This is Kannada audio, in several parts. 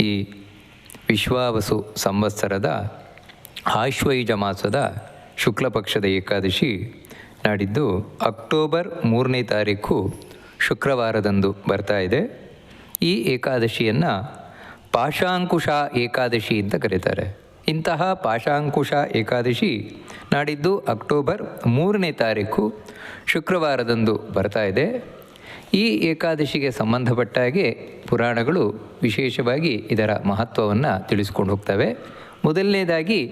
ಈ ವಿಶ್ವಾವಸು ಸಂವತ್ಸರದ ಆಶ್ವಯುಜ ಮಾಸದ ಶುಕ್ಲಪಕ್ಷದ ಏಕಾದಶಿ ನಾಡಿದ್ದು ಅಕ್ಟೋಬರ್ ಮೂರನೇ ತಾರೀಕು ಶುಕ್ರವಾರದಂದು ಬರ್ತಾ ಇದೆ. ಈ ಏಕಾದಶಿಯನ್ನು ಪಾಶಾಂಕುಶ ಏಕಾದಶಿ ಅಂತ ಕರೀತಾರೆ. ಇಂತಹ ಪಾಶಾಂಕುಶ ಏಕಾದಶಿ ನಾಡಿದ್ದು ಅಕ್ಟೋಬರ್ ಮೂರನೇ ತಾರೀಕು ಶುಕ್ರವಾರದಂದು ಬರ್ತಾ ಇದೆ. ಈ ಏಕಾದಶಿಗೆ ಸಂಬಂಧಪಟ್ಟ ಹಾಗೆ ಪುರಾಣಗಳು ವಿಶೇಷವಾಗಿ ಇದರ ಮಹತ್ವವನ್ನು ತಿಳಿಸ್ಕೊಂಡು ಹೋಗ್ತವೆ. ಮೊದಲನೇದಾಗಿ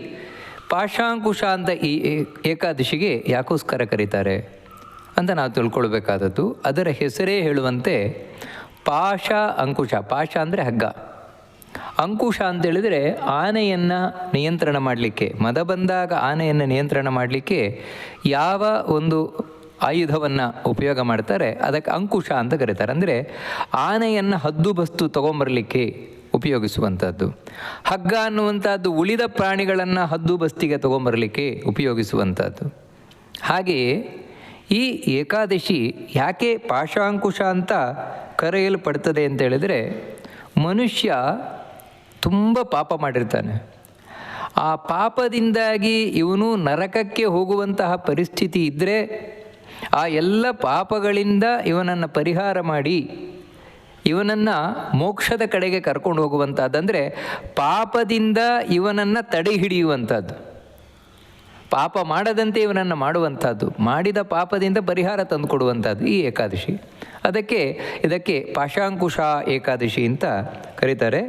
ಪಾಶಾಂಕುಶ ಅಂತ ಈ ಏಕಾದಶಿಗೆ ಯಾಕೋಸ್ಕರ ಕರೀತಾರೆ? ಅಂತ ನಾವು ತಿಳ್ಕೊಳ್ಬೇಕಾದದ್ದು. ಅದರ ಹೆಸರೇ ಹೇಳುವಂತೆ ಪಾಶ ಅಂಕುಶ ಪಾಶ ಅಂದರೆ ಹಗ್ಗ. ಅಂಕುಶ ಅಂತೇಳಿದರೆ ಆನೆಯನ್ನು ನಿಯಂತ್ರಣ ಮಾಡಲಿಕ್ಕೆ. ಮದ ಬಂದಾಗ ಆನೆಯನ್ನು ನಿಯಂತ್ರಣ ಮಾಡಲಿಕ್ಕೆ ಯಾವ ಒಂದು ಆಯುಧವನ್ನು ಉಪಯೋಗ ಮಾಡ್ತಾರೆ. ಅದಕ್ಕೆ ಅಂಕುಶ ಅಂತ ಕರೀತಾರೆ. ಅಂದರೆ ಆನೆಯನ್ನು ಹದ್ದು ಬಸ್ತು ತೊಗೊಂಬರಲಿಕ್ಕೆ ಉಪಯೋಗಿಸುವಂಥದ್ದು ಹಗ್ಗ ಅನ್ನುವಂಥದ್ದು ಉಳಿದ ಪ್ರಾಣಿಗಳನ್ನು ಹದ್ದು ಬಸ್ತಿಗೆ ತೊಗೊಂಬರಲಿಕ್ಕೆ ಉಪಯೋಗಿಸುವಂಥದ್ದು ಹಾಗೆಯೇ ಈ ಏಕಾದಶಿ ಯಾಕೆ ಪಾಶಾಂಕುಶ ಅಂತ ಕರೆಯಲ್ಪಡ್ತದೆ ಅಂತ ಹೇಳಿದರೆ, ಮನುಷ್ಯ ತುಂಬ ಪಾಪ ಮಾಡಿರ್ತಾನೆ. ಆ ಪಾಪದಿಂದಾಗಿ ಇವನು ನರಕಕ್ಕೆ ಹೋಗುವಂತಹ ಪರಿಸ್ಥಿತಿ ಇದ್ದರೆ ಆ ಎಲ್ಲ ಪಾಪಗಳಿಂದ ಇವನನ್ನು ಪರಿಹಾರ ಮಾಡಿ, ಇವನನ್ನು ಮೋಕ್ಷದ ಕಡೆಗೆ ಕರ್ಕೊಂಡು ಹೋಗುವಂಥದ್ದಂದರೆ ಪಾಪದಿಂದ ಇವನನ್ನು ತಡೆ ಹಿಡಿಯುವಂಥದ್ದು ಪಾಪ ಮಾಡದಂತೆ ಇವನನ್ನು ಮಾಡುವಂಥದ್ದು ಮಾಡಿದ ಪಾಪದಿಂದ ಪರಿಹಾರ ತಂದುಕೊಡುವಂಥದ್ದು ಈ ಏಕಾದಶಿ. ಅದಕ್ಕೆ ಇದಕ್ಕೆ ಪಾಶಾಂಕುಶ ಏಕಾದಶಿ ಅಂತ ಕರೀತಾರೆ.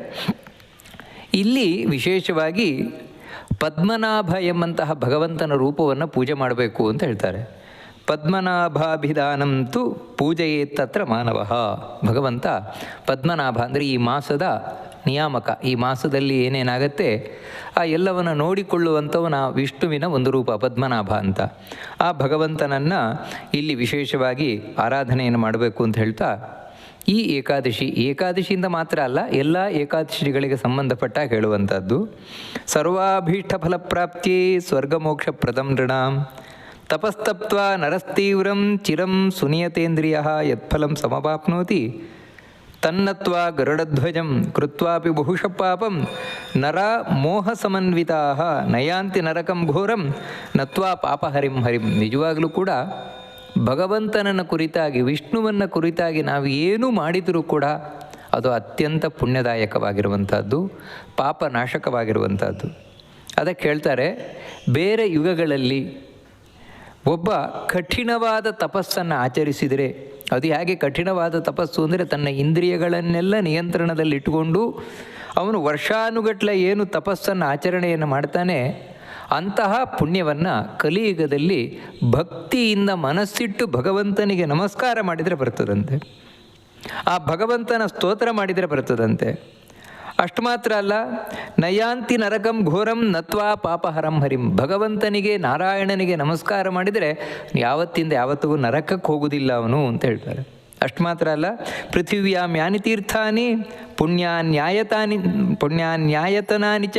ಇಲ್ಲಿ ವಿಶೇಷವಾಗಿ ಪದ್ಮನಾಭ ಎಂಬಂತಹ ಭಗವಂತನ ರೂಪವನ್ನು ಪೂಜೆ ಮಾಡಬೇಕು ಅಂತ ಹೇಳ್ತಾರೆ. ಪದ್ಮನಾಭಾಭಿಧಾನಂತೂ ಪೂಜೆಯೇ ತತ್ರ ಮಾನವ. ಭಗವಂತ, ಪದ್ಮನಾಭ ಅಂದರೆ ಈ ಮಾಸದ ನಿಯಾಮಕ. ಈ ಮಾಸದಲ್ಲಿ ಏನೇನಾಗತ್ತೆ? ಆ ಎಲ್ಲವನ್ನು ನೋಡಿಕೊಳ್ಳುವಂಥವನ ವಿಷ್ಣುವಿನ ಒಂದು ರೂಪ, ಪದ್ಮನಾಭ ಅಂತ. ಆ ಭಗವಂತನನ್ನು ಇಲ್ಲಿ ವಿಶೇಷವಾಗಿ ಆರಾಧನೆಯನ್ನು ಮಾಡಬೇಕು ಅಂತ ಹೇಳ್ತಾ, ಈ ಏಕಾದಶಿ, ಏಕಾದಶಿಯಿಂದ ಮಾತ್ರ ಅಲ್ಲ, ಎಲ್ಲ ಏಕಾದಶಿಗಳಿಗೆ ಸಂಬಂಧಪಟ್ಟ ಹೇಳುವಂಥದ್ದು. ಸರ್ವಾಭೀಷ್ಟ ಫಲಪ್ರಾಪ್ತಿ ಸ್ವರ್ಗಮೋಕ್ಷ ಪ್ರದಂ ನೃಣಾಂ. ತಪಸ್ತಪ್ತ್ವ ನರಸ್ತೀವ್ರಂ ಚಿರಂ ಸುನಿಯತೇಂದ್ರಿಯ ಯತ್ಫಲಂ ಸಮವಾಪ್ನೋತಿ ತನ್ನತ್ವ ಗರುಡಧ್ವಜಂ ಕೃತ್ವಾಪಿ ಬಹುಶಃ ಪಾಪಂ ನರ ಮೋಹ ಸಮನ್ವಿತಾ ನಯಾಂತಿ ನರಕಂ ಘೋರಂ. ನತ್ವಾ ಪಾಪ ಹರಿಂ. ನಿಜವಾಗಲೂ ಕೂಡ ಭಗವಂತನನ್ನು ಕುರಿತಾಗಿ, ವಿಷ್ಣುವನ್ನು ಕುರಿತಾಗಿ ನಾವು ಏನು ಮಾಡಿದರೂ ಕೂಡ ಅದು ಅತ್ಯಂತ ಪುಣ್ಯದಾಯಕವಾಗಿರುವಂಥದ್ದು ಪಾಪ ನಾಶಕವಾಗಿರುವಂಥದ್ದು ಅದಕ್ಕೆ ಹೇಳ್ತಾರೆ, ಬೇರೆ ಯುಗಗಳಲ್ಲಿ ಒಬ್ಬ ಕಠಿಣವಾದ ತಪಸ್ಸನ್ನು ಆಚರಿಸಿದರೆ ಅದು ಹೇಗೆ ಕಠಿಣವಾದ ತಪಸ್ಸು ಅಂದರೆ ತನ್ನ ಇಂದ್ರಿಯಗಳನ್ನೆಲ್ಲ ನಿಯಂತ್ರಣದಲ್ಲಿಟ್ಟುಕೊಂಡು ಅವನು ವರ್ಷಾನುಗಟ್ಲೆ ಏನು ತಪಸ್ಸನ್ನು ಆಚರಣೆಯನ್ನು ಮಾಡ್ತಾನೆ, ಅಂತಹ ಪುಣ್ಯವನ್ನು ಕಲಿಯುಗದಲ್ಲಿ ಭಕ್ತಿಯಿಂದ ಮನಸ್ಸಿಟ್ಟು ಭಗವಂತನಿಗೆ ನಮಸ್ಕಾರ ಮಾಡಿದರೆ ಬರ್ತದಂತೆ. ಆ ಭಗವಂತನ ಸ್ತೋತ್ರ ಮಾಡಿದರೆ ಬರ್ತದಂತೆ. ಅಷ್ಟು ಮಾತ್ರ ಅಲ್ಲ, ನಯಾಂತಿ ನರಕಂ ಘೋರಂ ನತ್ವಾ ಪಾಪಹರಂ ಹರಿಂ. ಭಗವಂತನಿಗೆ, ನಾರಾಯಣನಿಗೆ ನಮಸ್ಕಾರ ಮಾಡಿದರೆ ಯಾವತ್ತಿಂದ ಯಾವತ್ತಿಗೂ ನರಕಕ್ಕೆ ಹೋಗುವುದಿಲ್ಲ ಅವನು ಅಂತ ಹೇಳ್ತಾರೆ. ಅಷ್ಟು ಮಾತ್ರ ಅಲ್ಲ ಪೃಥಿವ್ಯಾಂ ಯಾನಿ ತೀರ್ಥಾನಿ, ಪುಣ್ಯಾನ್ಯಾಯತಾನಿ, ಪುಣ್ಯಾನ್ಯಾಯತನಾನಿ ಚ,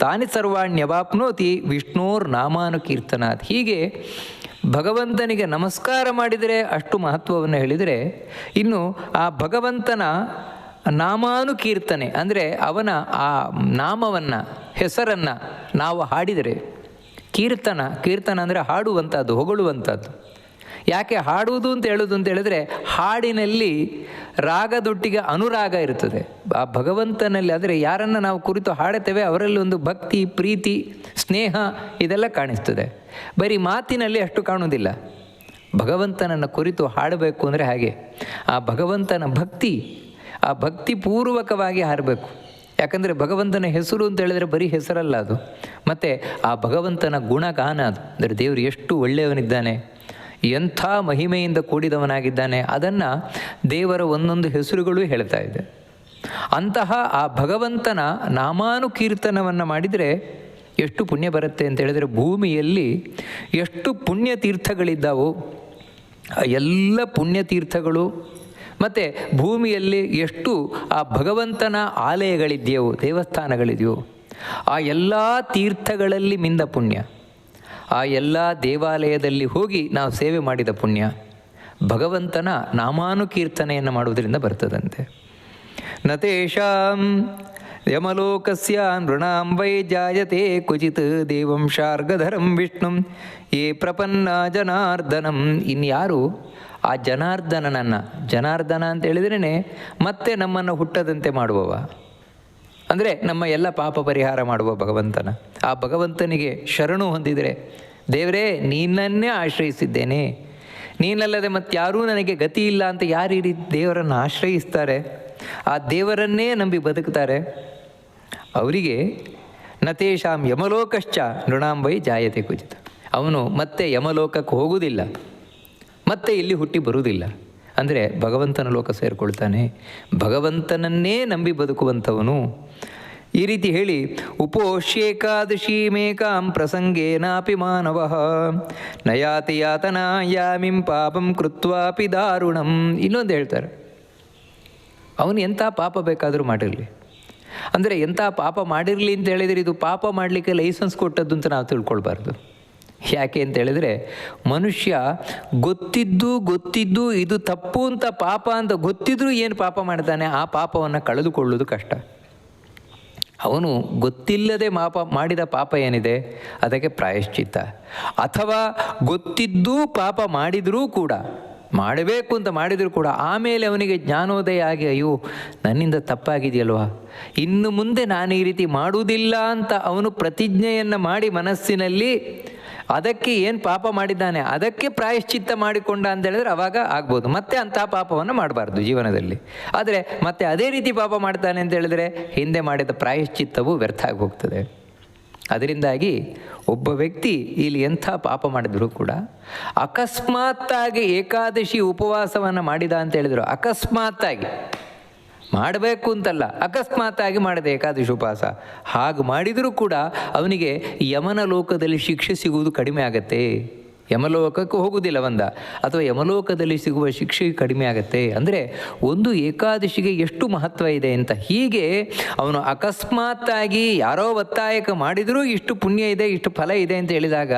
ತಾನಿ ಸರ್ವಾಣ್ಯವಾಪ್ನೋತಿ ವಿಷ್ಣೋರ್ ನಾಮಾನುಕೀರ್ತನಾತ್. ಹೀಗೆ ಭಗವಂತನಿಗೆ ನಮಸ್ಕಾರ ಮಾಡಿದರೆ ಅಷ್ಟು ಮಹತ್ವವನ್ನು ಹೇಳಿದರೆ, ಇನ್ನು ಆ ಭಗವಂತನ ನಾಮಾನುಕೀರ್ತನೆ ಅಂದರೆ ಅವನ ಆ ನಾಮವನ್ನು, ಹೆಸರನ್ನು ನಾವು ಹಾಡಿದರೆ ಕೀರ್ತನ ಕೀರ್ತನ ಅಂದರೆ ಹಾಡುವಂಥದ್ದು ಹೊಗಳುವಂಥದ್ದು ಯಾಕೆ ಹಾಡುವುದು ಅಂತ ಹೇಳೋದು ಅಂತ ಹೇಳಿದ್ರೆ ಹಾಡಿನಲ್ಲಿ ರಾಗದೊಟ್ಟಿಗೆ ಅನುರಾಗ ಇರ್ತದೆ. ಆ ಭಗವಂತನಲ್ಲಿ ಆದರೆ ಯಾರನ್ನು ನಾವು ಕುರಿತು ಹಾಡುತ್ತೇವೆ ಅವರಲ್ಲಿ ಒಂದು ಭಕ್ತಿ, ಪ್ರೀತಿ, ಸ್ನೇಹ ಇದೆಲ್ಲ ಕಾಣಿಸ್ತದೆ. ಬರೀ ಮಾತಿನಲ್ಲಿ ಅಷ್ಟು ಕಾಣುವುದಿಲ್ಲ. ಭಗವಂತನನ್ನು ಕುರಿತು ಹಾಡಬೇಕು ಅಂದರೆ ಹಾಗೆ. ಆ ಭಗವಂತನ ಭಕ್ತಿ ಆ ಭಕ್ತಿ ಪೂರ್ವಕವಾಗಿ ಹಾರಬೇಕು. ಯಾಕಂದರೆ ಭಗವಂತನ ಹೆಸರು ಅಂತ ಹೇಳಿದ್ರೆ ಬರೀ ಹೆಸರಲ್ಲ ಅದು. ಮತ್ತು ಆ ಭಗವಂತನ ಗುಣಗಾನ ಅದು. ಅಂದರೆ ದೇವರು ಎಷ್ಟು ಒಳ್ಳೆಯವನಿದ್ದಾನೆ, ಎಂಥ ಮಹಿಮೆಯಿಂದ ಕೂಡಿದವನಾಗಿದ್ದಾನೆ, ಅದನ್ನು ದೇವರ ಒಂದೊಂದು ಹೆಸರುಗಳು ಹೇಳ್ತಾ ಇದೆ. ಅಂತಹ ಆ ಭಗವಂತನ ನಾಮಾನುಕೀರ್ತನವನ್ನು ಮಾಡಿದರೆ ಎಷ್ಟು ಪುಣ್ಯ ಬರುತ್ತೆ ಅಂತ ಹೇಳಿದರೆ ಭೂಮಿಯಲ್ಲಿ ಎಷ್ಟು ಪುಣ್ಯ ತೀರ್ಥಗಳಿದ್ದಾವೋ ಎಲ್ಲ ಪುಣ್ಯತೀರ್ಥಗಳು ಮತ್ತು ಭೂಮಿಯಲ್ಲಿ ಎಷ್ಟು ಆ ಭಗವಂತನ ಆಲಯಗಳಿದೆಯೋ, ದೇವಸ್ಥಾನಗಳಿದೆಯೋ, ಆ ಎಲ್ಲ ತೀರ್ಥಗಳಲ್ಲಿ ಮಿಂದ ಪುಣ್ಯ. ಆ ಎಲ್ಲ ದೇವಾಲಯದಲ್ಲಿ ಹೋಗಿ ನಾವು ಸೇವೆ ಮಾಡಿದ ಪುಣ್ಯ. ಭಗವಂತನ ನಾಮಾನುಕೀರ್ತನೆಯನ್ನು ಮಾಡುವುದರಿಂದ ಬರ್ತದಂತೆ. ನತೇಶಾಂ ಯಮಲೋಕಸ್ಯ ನೃಣಾಂ ವೈ ಜಾಯತೆ ಕುಚಿತ್ ದೇವಂ ಶಾರ್ಗಧರಂ ವಿಷ್ಣುಂ. ಏ ಪ್ರಪನ್ನ ಜನಾರ್ದನಂ. ಇನ್ಯಾರು ಆ ಜನಾರ್ದನನನ್ನು, ಜನಾರ್ದನ ಅಂತ ಹೇಳಿದ್ರೇ ಮತ್ತೆ ನಮ್ಮನ್ನು ಹುಟ್ಟದಂತೆ ಮಾಡುವವ. ಅಂದರೆ ನಮ್ಮ ಎಲ್ಲ ಪಾಪ ಪರಿಹಾರ ಮಾಡುವ ಭಗವಂತನ. ಆ ಭಗವಂತನಿಗೆ ಶರಣು ಹೊಂದಿದರೆ, ದೇವರೇ, ನೀನನ್ನೇ ಆಶ್ರಯಿಸಿದ್ದೇನೆ. ನೀನಲ್ಲದೆ ಮತ್ತಾರೂ ನನಗೆ ಗತಿ ಇಲ್ಲ ಅಂತ ಯಾರು ಈ ದೇವರನ್ನು ಆಶ್ರಯಿಸ್ತಾರೆ? ಆ ದೇವರನ್ನೇ ನಂಬಿ ಬದುಕ್ತಾರೆ. ಅವರಿಗೆ ನತೇಶಾಂ ಯಮಲೋಕಶ್ಚ ನೃಣಾಂಬೈ ಜಾಯತೆ ಕುಚಿತ. ಅವನು ಮತ್ತೆ ಯಮಲೋಕಕ್ಕೆ ಹೋಗುವುದಿಲ್ಲ. ಮತ್ತೆ ಇಲ್ಲಿ ಹುಟ್ಟಿ ಬರುವುದಿಲ್ಲ. ಅಂದರೆ ಭಗವಂತನ ಲೋಕ ಸೇರಿಕೊಳ್ತಾನೆ. ಭಗವಂತನನ್ನೇ ನಂಬಿ ಬದುಕುವಂಥವನು. ಈ ರೀತಿ ಹೇಳಿ ಉಪೋಷ್ಯೇಕಾದಶೀಮೇಕಾಂ ಪ್ರಸಂಗೇನಾಪಿ ಮಾನವ. ನಯಾತಿ ಯಾತನಾಯಾಮಿಂ ಪಾಪಂ ಕೃತ್ವಾಪಿ ದಾರುಣಂ. ಇನ್ನೊಂದು ಹೇಳ್ತಾರೆ. ಅವನು ಎಂಥ ಪಾಪ ಬೇಕಾದರೂ ಮಾಡಿರಲಿ. ಅಂದರೆ ಎಂಥ ಪಾಪ ಮಾಡಿರಲಿ ಅಂತ ಹೇಳಿದರೆ ಇದು ಪಾಪ ಮಾಡಲಿಕ್ಕೆ ಲೈಸೆನ್ಸ್ ಕೊಟ್ಟದ್ದು ಅಂತ ನಾವು ತಿಳ್ಕೊಳ್ಬಾರ್ದು. ಯಾಕೆ ಅಂತ ಹೇಳಿದ್ರೆ, ಮನುಷ್ಯ ಗೊತ್ತಿದ್ದು ಗೊತ್ತಿದ್ದು ಇದು ತಪ್ಪು ಅಂತ ಪಾಪ ಅಂತ ಗೊತ್ತಿದ್ರೂ ಏನು ಪಾಪ ಮಾಡ್ತಾನೆ? ಆ ಪಾಪವನ್ನು ಕಳೆದುಕೊಳ್ಳೋದು ಕಷ್ಟ. ಅವನು ಗೊತ್ತಿಲ್ಲದೆ ಮಾಪ ಮಾಡಿದ ಪಾಪ ಏನಿದೆ? ಅದಕ್ಕೆ ಪ್ರಾಯಶ್ಚಿತ್ತ. ಅಥವಾ ಗೊತ್ತಿದ್ದೂ ಪಾಪ ಮಾಡಿದರೂ ಕೂಡ, ಮಾಡಬೇಕು ಅಂತ ಮಾಡಿದರೂ ಕೂಡ, ಆಮೇಲೆ ಅವನಿಗೆ ಜ್ಞಾನೋದಯ ಆಗಿ, ಅಯ್ಯೋ, ನನ್ನಿಂದ ತಪ್ಪಾಗಿದೆಯಲ್ವಾ? ಇನ್ನು ಮುಂದೆ ನಾನು ಈ ರೀತಿ ಮಾಡುವುದಿಲ್ಲ ಅಂತ ಅವನು ಪ್ರತಿಜ್ಞೆಯನ್ನು ಮಾಡಿ ಮನಸ್ಸಿನಲ್ಲಿ ಅದಕ್ಕೆ ಏನು ಪಾಪ ಮಾಡಿದ್ದಾನೆ? ಅದಕ್ಕೆ ಪ್ರಾಯಶ್ಚಿತ್ತ ಮಾಡಿಕೊಂಡ ಅಂತ ಹೇಳಿದ್ರೆ ಅವಾಗ ಆಗ್ಬೋದು. ಮತ್ತೆ ಅಂತಹ ಪಾಪವನ್ನು ಮಾಡಬಾರ್ದು ಜೀವನದಲ್ಲಿ. ಆದರೆ ಮತ್ತೆ ಅದೇ ರೀತಿ ಪಾಪ ಮಾಡ್ತಾನೆ ಅಂತ ಹೇಳಿದ್ರೆ ಹಿಂದೆ ಮಾಡಿದ ಪ್ರಾಯಶ್ಚಿತ್ತವು ವ್ಯರ್ಥ ಆಗಿ ಹೋಗ್ತದೆ ಅದರಿಂದಾಗಿ ಒಬ್ಬ ವ್ಯಕ್ತಿ ಇಲ್ಲಿ ಎಂಥ ಪಾಪ ಮಾಡಿದರೂ ಕೂಡ ಅಕಸ್ಮಾತ್ತಾಗಿ ಏಕಾದಶಿ ಉಪವಾಸವನ್ನು ಮಾಡಿದ ಅಂತ ಹೇಳಿದರು. ಅಕಸ್ಮಾತ್ತಾಗಿ. ಮಾಡಬೇಕು ಅಂತಲ್ಲ, ಅಕಸ್ಮಾತ್ತಾಗಿ ಮಾಡಿದೆ ಏಕಾದಶಿ ಉಪವಾಸ ಹಾಗೆ ಮಾಡಿದರೂ ಕೂಡ ಅವನಿಗೆ ಯಮನ ಲೋಕದಲ್ಲಿ ಶಿಕ್ಷೆ ಸಿಗುವುದು ಕಡಿಮೆ ಆಗತ್ತೆ. ಯಮಲೋಕಕ್ಕೆ ಹೋಗುವುದಿಲ್ಲ ಒಂದ, ಅಥವಾ ಯಮಲೋಕದಲ್ಲಿ ಸಿಗುವ ಶಿಕ್ಷೆ ಕಡಿಮೆ ಆಗತ್ತೆ. ಅಂದರೆ ಒಂದು ಏಕಾದಶಿಗೆ ಎಷ್ಟು ಮಹತ್ವ ಇದೆ ಅಂತ ಹೀಗೆ ಅವನು ಅಕಸ್ಮಾತ್ತಾಗಿ ಯಾರೋ ಒತ್ತಾಯಕ ಮಾಡಿದರೂ ಇಷ್ಟು ಪುಣ್ಯ ಇದೆ, ಇಷ್ಟು ಫಲ ಇದೆ ಅಂತ ಹೇಳಿದಾಗ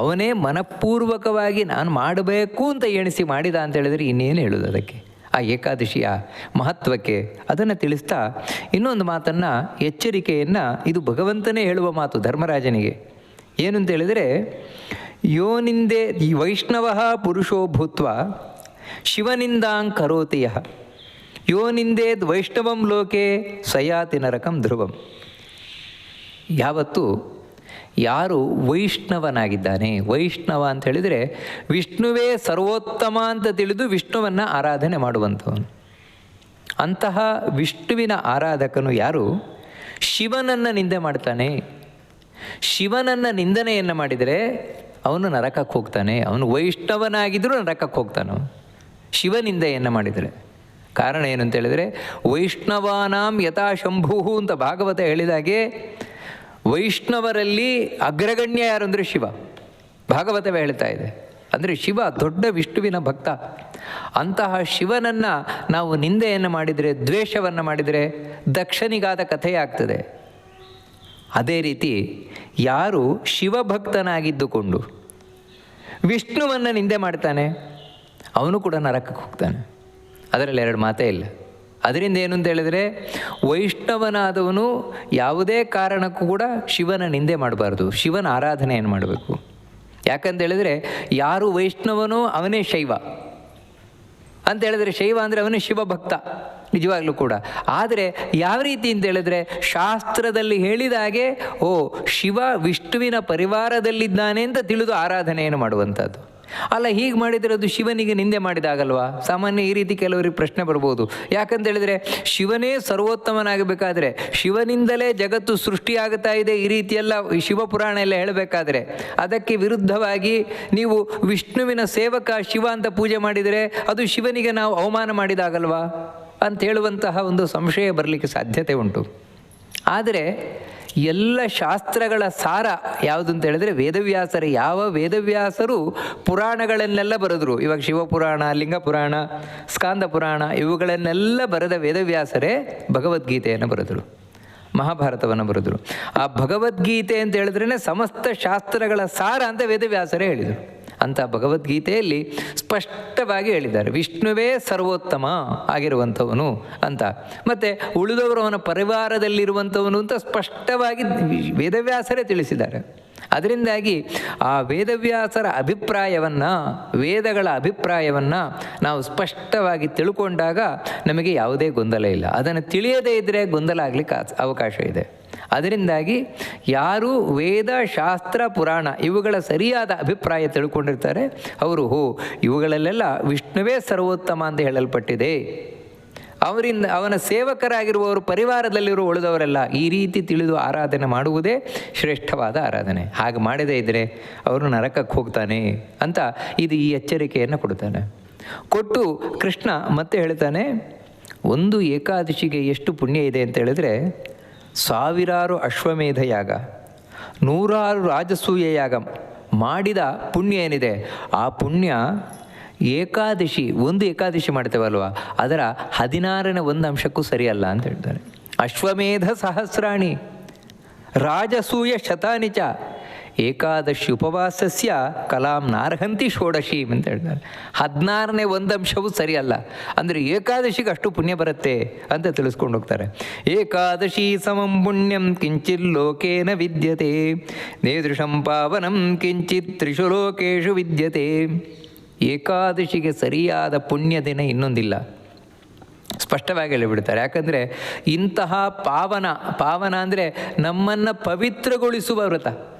ಅವನೇ ಮನಪೂರ್ವಕವಾಗಿ ನಾನು ಮಾಡಬೇಕು ಅಂತ ಎಣಿಸಿ ಮಾಡಿದ ಅಂತ ಹೇಳಿದರೆ ಇನ್ನೇನು ಹೇಳೋದು ಅದಕ್ಕೆ? ಆ ಏಕಾದಶಿಯ ಮಹತ್ವಕ್ಕೆ ಅದನ್ನು ತಿಳಿಸ್ತಾ ಇನ್ನೊಂದು ಮಾತನ್ನು ಎಚ್ಚರಿಕೆಯನ್ನು ಇದು ಭಗವಂತನೇ ಹೇಳುವ ಮಾತು ಧರ್ಮರಾಜನಿಗೆ. ಏನು ಅಂತ ಹೇಳಿದರೆ ಯೋನಿಂದೆ ವೈಷ್ಣವ ಪುರುಷೋ ಭೂತ್ವ, ಶಿವನಿಂದಾಂ ಕರೋತಿಯ ಯೋನಿಂದೇದ್ ವೈಷ್ಣವಂ ಲೋಕೆ ಸಯಾತಿ ನರಕಂ ಧ್ರುವಂ. ಯಾವತ್ತು ಯಾರು ವೈಷ್ಣವನಾಗಿದ್ದಾನೆ? ವೈಷ್ಣವ ಅಂತ ಹೇಳಿದರೆ ವಿಷ್ಣುವೇ ಸರ್ವೋತ್ತಮ ಅಂತ ತಿಳಿದು ವಿಷ್ಣುವನ್ನು ಆರಾಧನೆ ಮಾಡುವಂಥವನು. ಅಂತಹ ವಿಷ್ಣುವಿನ ಆರಾಧಕನು ಯಾರು? ಶಿವನನ್ನು ನಿಂದೆ ಮಾಡ್ತಾನೆ. ಶಿವನನ್ನು ನಿಂದನೆಯನ್ನು ಮಾಡಿದರೆ ಅವನು ನರಕಕ್ಕೆ ಹೋಗ್ತಾನೆ. ಅವನು ವೈಷ್ಣವನಾಗಿದ್ದರೂ ನರಕಕ್ಕೆ ಹೋಗ್ತಾನೆ? ಶಿವನಿಂದೆಯನ್ನು ಮಾಡಿದರೆ. ಕಾರಣ ಏನು ಅಂತ ಹೇಳಿದರೆ ವೈಷ್ಣವಾನಾಂ ಯಥಾ ಶಂಭು ಅಂತ ಭಾಗವತ ಹೇಳಿದಾಗೆ ವೈಷ್ಣವರಲ್ಲಿ ಅಗ್ರಗಣ್ಯ ಯಾರು ಅಂದರೆ ಶಿವ. ಭಾಗವತವೇ ಹೇಳ್ತಾ ಇದೆ. ಅಂದರೆ ಶಿವ ದೊಡ್ಡ ವಿಷ್ಣುವಿನ ಭಕ್ತ. ಅಂತಹ ಶಿವನನ್ನು ನಾವು ನಿಂದೆಯನ್ನು ಮಾಡಿದರೆ, ದ್ವೇಷವನ್ನು ಮಾಡಿದರೆ ದಕ್ಷನಿಗಾದ ಕಥೆಯಾಗ್ತದೆ. ಅದೇ ರೀತಿ ಯಾರು ಶಿವಭಕ್ತನಾಗಿದ್ದುಕೊಂಡು ವಿಷ್ಣುವನ್ನು ನಿಂದೆ ಮಾಡ್ತಾನೆ, ಅವನು ಕೂಡ ನರಕಕ್ಕೆ ಹೋಗ್ತಾನೆ. ಅದರಲ್ಲಿ ಎರಡು ಮಾತೇ ಇಲ್ಲ. ಅದರಿಂದ ಏನು ಅಂತ ಹೇಳಿದರೆ ವೈಷ್ಣವನಾದವನು ಯಾವುದೇ ಕಾರಣಕ್ಕೂ ಕೂಡ ಶಿವನ ನಿಂದೆ ಮಾಡಬಾರ್ದು. ಶಿವನ ಆರಾಧನೆಯನ್ನು ಮಾಡಬೇಕು? ಯಾಕಂತ ಹೇಳಿದರೆ ಯಾರು ವೈಷ್ಣವನೋ ಅವನೇ ಶೈವ. ಅಂತ ಹೇಳಿದ್ರೆ ಶೈವ ಅಂದರೆ ಅವನೇ ಶಿವಭಕ್ತ ನಿಜವಾಗ್ಲೂ ಕೂಡ. ಆದರೆ ಯಾವ ರೀತಿ ಅಂತ ಹೇಳಿದ್ರೆ ಶಾಸ್ತ್ರದಲ್ಲಿ ಹೇಳಿದ ಹಾಗೆ, ಓ, ಶಿವ ವಿಷ್ಣುವಿನ ಪರಿವಾರದಲ್ಲಿದ್ದಾನೆ ಅಂತ ತಿಳಿದು ಆರಾಧನೆಯನ್ನು ಮಾಡುವಂಥದ್ದು. ಅಲ್ಲ, ಹೀಗೆ ಮಾಡಿದರೆ ಅದು ಶಿವನಿಗೆ ನಿಂದೆ ಮಾಡಿದಾಗಲ್ವಾ? ಸಾಮಾನ್ಯ ಈ ರೀತಿ ಕೆಲವರಿಗೆ ಪ್ರಶ್ನೆ ಬರ್ಬೋದು. ಯಾಕಂತ ಹೇಳಿದರೆ, ಶಿವನೇ ಸರ್ವೋತ್ತಮನಾಗಬೇಕಾದ್ರೆ, ಶಿವನಿಂದಲೇ ಜಗತ್ತು ಸೃಷ್ಟಿಯಾಗುತ್ತಾ ಇದೆ ಈ ರೀತಿಯೆಲ್ಲ ಶಿವಪುರಾಣ ಎಲ್ಲ ಹೇಳಬೇಕಾದ್ರೆ, ಅದಕ್ಕೆ ವಿರುದ್ಧವಾಗಿ ನೀವು ವಿಷ್ಣುವಿನ ಸೇವಕ ಶಿವ ಅಂತ ಪೂಜೆ ಮಾಡಿದರೆ, ಅದು ಶಿವನಿಗೆ ನಾವು ಅವಮಾನ ಮಾಡಿದಾಗಲ್ವಾ? ಅಂತ ಹೇಳುವಂತಹ ಒಂದು ಸಂಶಯ ಬರಲಿಕ್ಕೆ ಸಾಧ್ಯತೆ ಉಂಟು. ಆದರೆ ಎಲ್ಲ ಶಾಸ್ತ್ರಗಳ ಸಾರ ಯಾವುದು ಅಂತ ಹೇಳಿದ್ರೆ ವೇದವ್ಯಾಸರ, ಯಾವ ವೇದವ್ಯಾಸರು ಪುರಾಣಗಳನ್ನೆಲ್ಲ ಬರೆದ್ರು. ಇವಾಗ ಶಿವಪುರಾಣ ಲಿಂಗ ಪುರಾಣ ಸ್ಕಾಂದ ಪುರಾಣ ಇವುಗಳನ್ನೆಲ್ಲ ಬರೆದ ವೇದವ್ಯಾಸರೇ ಭಗವದ್ಗೀತೆಯನ್ನು ಬರೆದರು. ಮಹಾಭಾರತವನ್ನು ಬರೆದರು. ಆ ಭಗವದ್ಗೀತೆ ಅಂತ ಹೇಳಿದ್ರೇ ಸಮಸ್ತ ಶಾಸ್ತ್ರಗಳ ಸಾರ ಅಂತ ವೇದವ್ಯಾಸರೇ ಹೇಳಿದರು. ಅಂತ ಭಗವದ್ಗೀತೆಯಲ್ಲಿ ಸ್ಪಷ್ಟವಾಗಿ ಹೇಳಿದ್ದಾರೆ. ವಿಷ್ಣುವೇ ಸರ್ವೋತ್ತಮ ಆಗಿರುವಂಥವನು ಅಂತ. ಮತ್ತು ಉಳಿದವರು ಅವನ ಪರಿವಾರದಲ್ಲಿರುವಂಥವನು ಅಂತ ಸ್ಪಷ್ಟವಾಗಿ ವೇದವ್ಯಾಸರೇ ತಿಳಿಸಿದ್ದಾರೆ. ಅದರಿಂದಾಗಿ ಆ ವೇದವ್ಯಾಸರ ಅಭಿಪ್ರಾಯವನ್ನು, ವೇದಗಳ ಅಭಿಪ್ರಾಯವನ್ನು ನಾವು ಸ್ಪಷ್ಟವಾಗಿ ತಿಳ್ಕೊಂಡಾಗ ನಮಗೆ ಯಾವುದೇ ಗೊಂದಲ ಇಲ್ಲ. ಅದನ್ನು ತಿಳಿಯದೇ ಇದ್ದರೆ ಗೊಂದಲ ಆಗಲಿಕ್ಕೆ ಅವಕಾಶ ಇದೆ. ಅದರಿಂದಾಗಿ ಯಾರು ವೇದ, ಶಾಸ್ತ್ರ, ಪುರಾಣ ಇವುಗಳ ಸರಿಯಾದ ಅಭಿಪ್ರಾಯ ತಿಳ್ಕೊಂಡಿರ್ತಾರೆ, ಅವರು ಹೋ, ಇವುಗಳಲ್ಲೆಲ್ಲ ವಿಷ್ಣುವೇ ಸರ್ವೋತ್ತಮ ಅಂತ ಹೇಳಲ್ಪಟ್ಟಿದೆ. ಅವರಿಂದ ಅವನ ಸೇವಕರಾಗಿರುವವರು ಪರಿವಾರದಲ್ಲಿರುವ ಉಳಿದವರೆಲ್ಲ ಈ ರೀತಿ ತಿಳಿದು ಆರಾಧನೆ ಮಾಡುವುದೇ ಶ್ರೇಷ್ಠವಾದ ಆರಾಧನೆ. ಹಾಗೆ ಮಾಡದೇ ಇದ್ದರೆ ಅವರು ನರಕಕ್ಕೆ ಹೋಗ್ತಾನೆ ಅಂತ ಇದು ಈ ಎಚ್ಚರಿಕೆಯನ್ನು ಕೊಡ್ತಾನೆ. ಕೊಟ್ಟು ಕೃಷ್ಣ ಮತ್ತೆ ಹೇಳ್ತಾನೆ, ಒಂದು ಏಕಾದಶಿಗೆ ಎಷ್ಟು ಪುಣ್ಯ ಇದೆ ಅಂತ ಹೇಳಿದ್ರೆ ಸಾವಿರಾರು ಅಶ್ವಮೇಧ ಯಾಗ ನೂರಾರು ರಾಜಸೂಯ ಯಾಗ ಮಾಡಿದ ಪುಣ್ಯ ಏನಿದೆ? ಆ ಪುಣ್ಯ ಏಕಾದಶಿ, ಒಂದು ಏಕಾದಶಿ ಮಾಡ್ತೇವಲ್ವ? ಅದರ ಹದಿನಾರನೇ ಒಂದು ಅಂಶಕ್ಕೂ ಸರಿಯಲ್ಲ ಅಂತ ಹೇಳ್ತಾರೆ. ಅಶ್ವಮೇಧ ಸಹಸ್ರಾಣಿ, ರಾಜಸೂಯ ಶತಾನಿ ಚ ಏಕಾದಶಿ ಉಪವಾಸಸ್ಯ ಕಲಾಂ ನಾರ್ಹಂತಿ ಷೋಡಶಿ ಅಂತ ಹೇಳ್ತಾರೆ. ಹದಿನಾರನೇ ಒಂದು ಸರಿಯಲ್ಲ. ಅಂದರೆ ಏಕಾದಶಿಗೆ ಅಷ್ಟು ಪುಣ್ಯ ಬರುತ್ತೆ ಅಂತ ತಿಳಿಸ್ಕೊಂಡು ಹೋಗ್ತಾರೆ. ಏಕಾದಶಿ ಸಮಂ ಪುಣ್ಯಂ ಕಿಂಚಿತ್ ಲೋಕೇನ ವಿದ್ಯತೆ. ನೇದೃಶಂ ಪಾವನಂ ಕಿಂಚಿತ್ ತ್ರಿಷು ಲೋಕೇಶು ವಿದ್ಯತೆ. ಏಕಾದಶಿಗೆ ಸರಿಯಾದ ಪುಣ್ಯ ದಿನ ಇನ್ನೊಂದಿಲ್ಲ. ಸ್ಪಷ್ಟವಾಗಿ ಹೇಳಿಬಿಡ್ತಾರೆ. ಯಾಕಂದರೆ ಇಂತಹ ಪಾವನ ಪಾವನ ಅಂದರೆ ನಮ್ಮನ್ನು ಪವಿತ್ರಗೊಳಿಸುವ ವ್ರತ.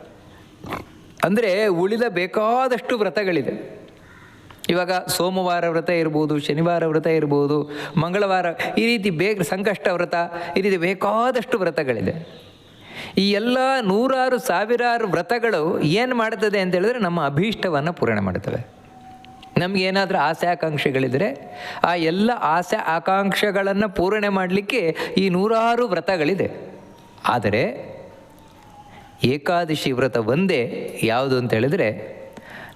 ಅಂದರೆ ಉಳಿದ ಬೇಕಾದಷ್ಟು ವ್ರತಗಳಿದೆ. ಇವಾಗ ಸೋಮವಾರ ವ್ರತ ಇರ್ಬೋದು, ಶನಿವಾರ ವ್ರತ ಇರ್ಬೋದು, ಮಂಗಳವಾರ ಈ ರೀತಿ ಬೇಗ ಸಂಕಷ್ಟ ವ್ರತ, ಈ ರೀತಿ ಬೇಕಾದಷ್ಟು ವ್ರತಗಳಿದೆ. ಈ ಎಲ್ಲ ನೂರಾರು, ಸಾವಿರಾರು ವ್ರತಗಳು ಏನು ಮಾಡ್ತದೆ ಅಂತ ಹೇಳಿದ್ರೆ ನಮ್ಮ ಅಭೀಷ್ಟವನ್ನು ಪೂರಣೆ ಮಾಡ್ತವೆ. ನಮಗೇನಾದರೂ ಆಸೆ ಆಕಾಂಕ್ಷೆಗಳಿದ್ದರೆ ಆ ಎಲ್ಲ ಆಸೆ ಆಕಾಂಕ್ಷೆಗಳನ್ನು ಪೂರಣೆ ಮಾಡಲಿಕ್ಕೆ ಈ ನೂರಾರು ವ್ರತಗಳಿದೆ. ಆದರೆ ಏಕಾದಶಿ ವ್ರತ ಒಂದೇ ಯಾವುದು ಅಂತ ಹೇಳಿದ್ರೆ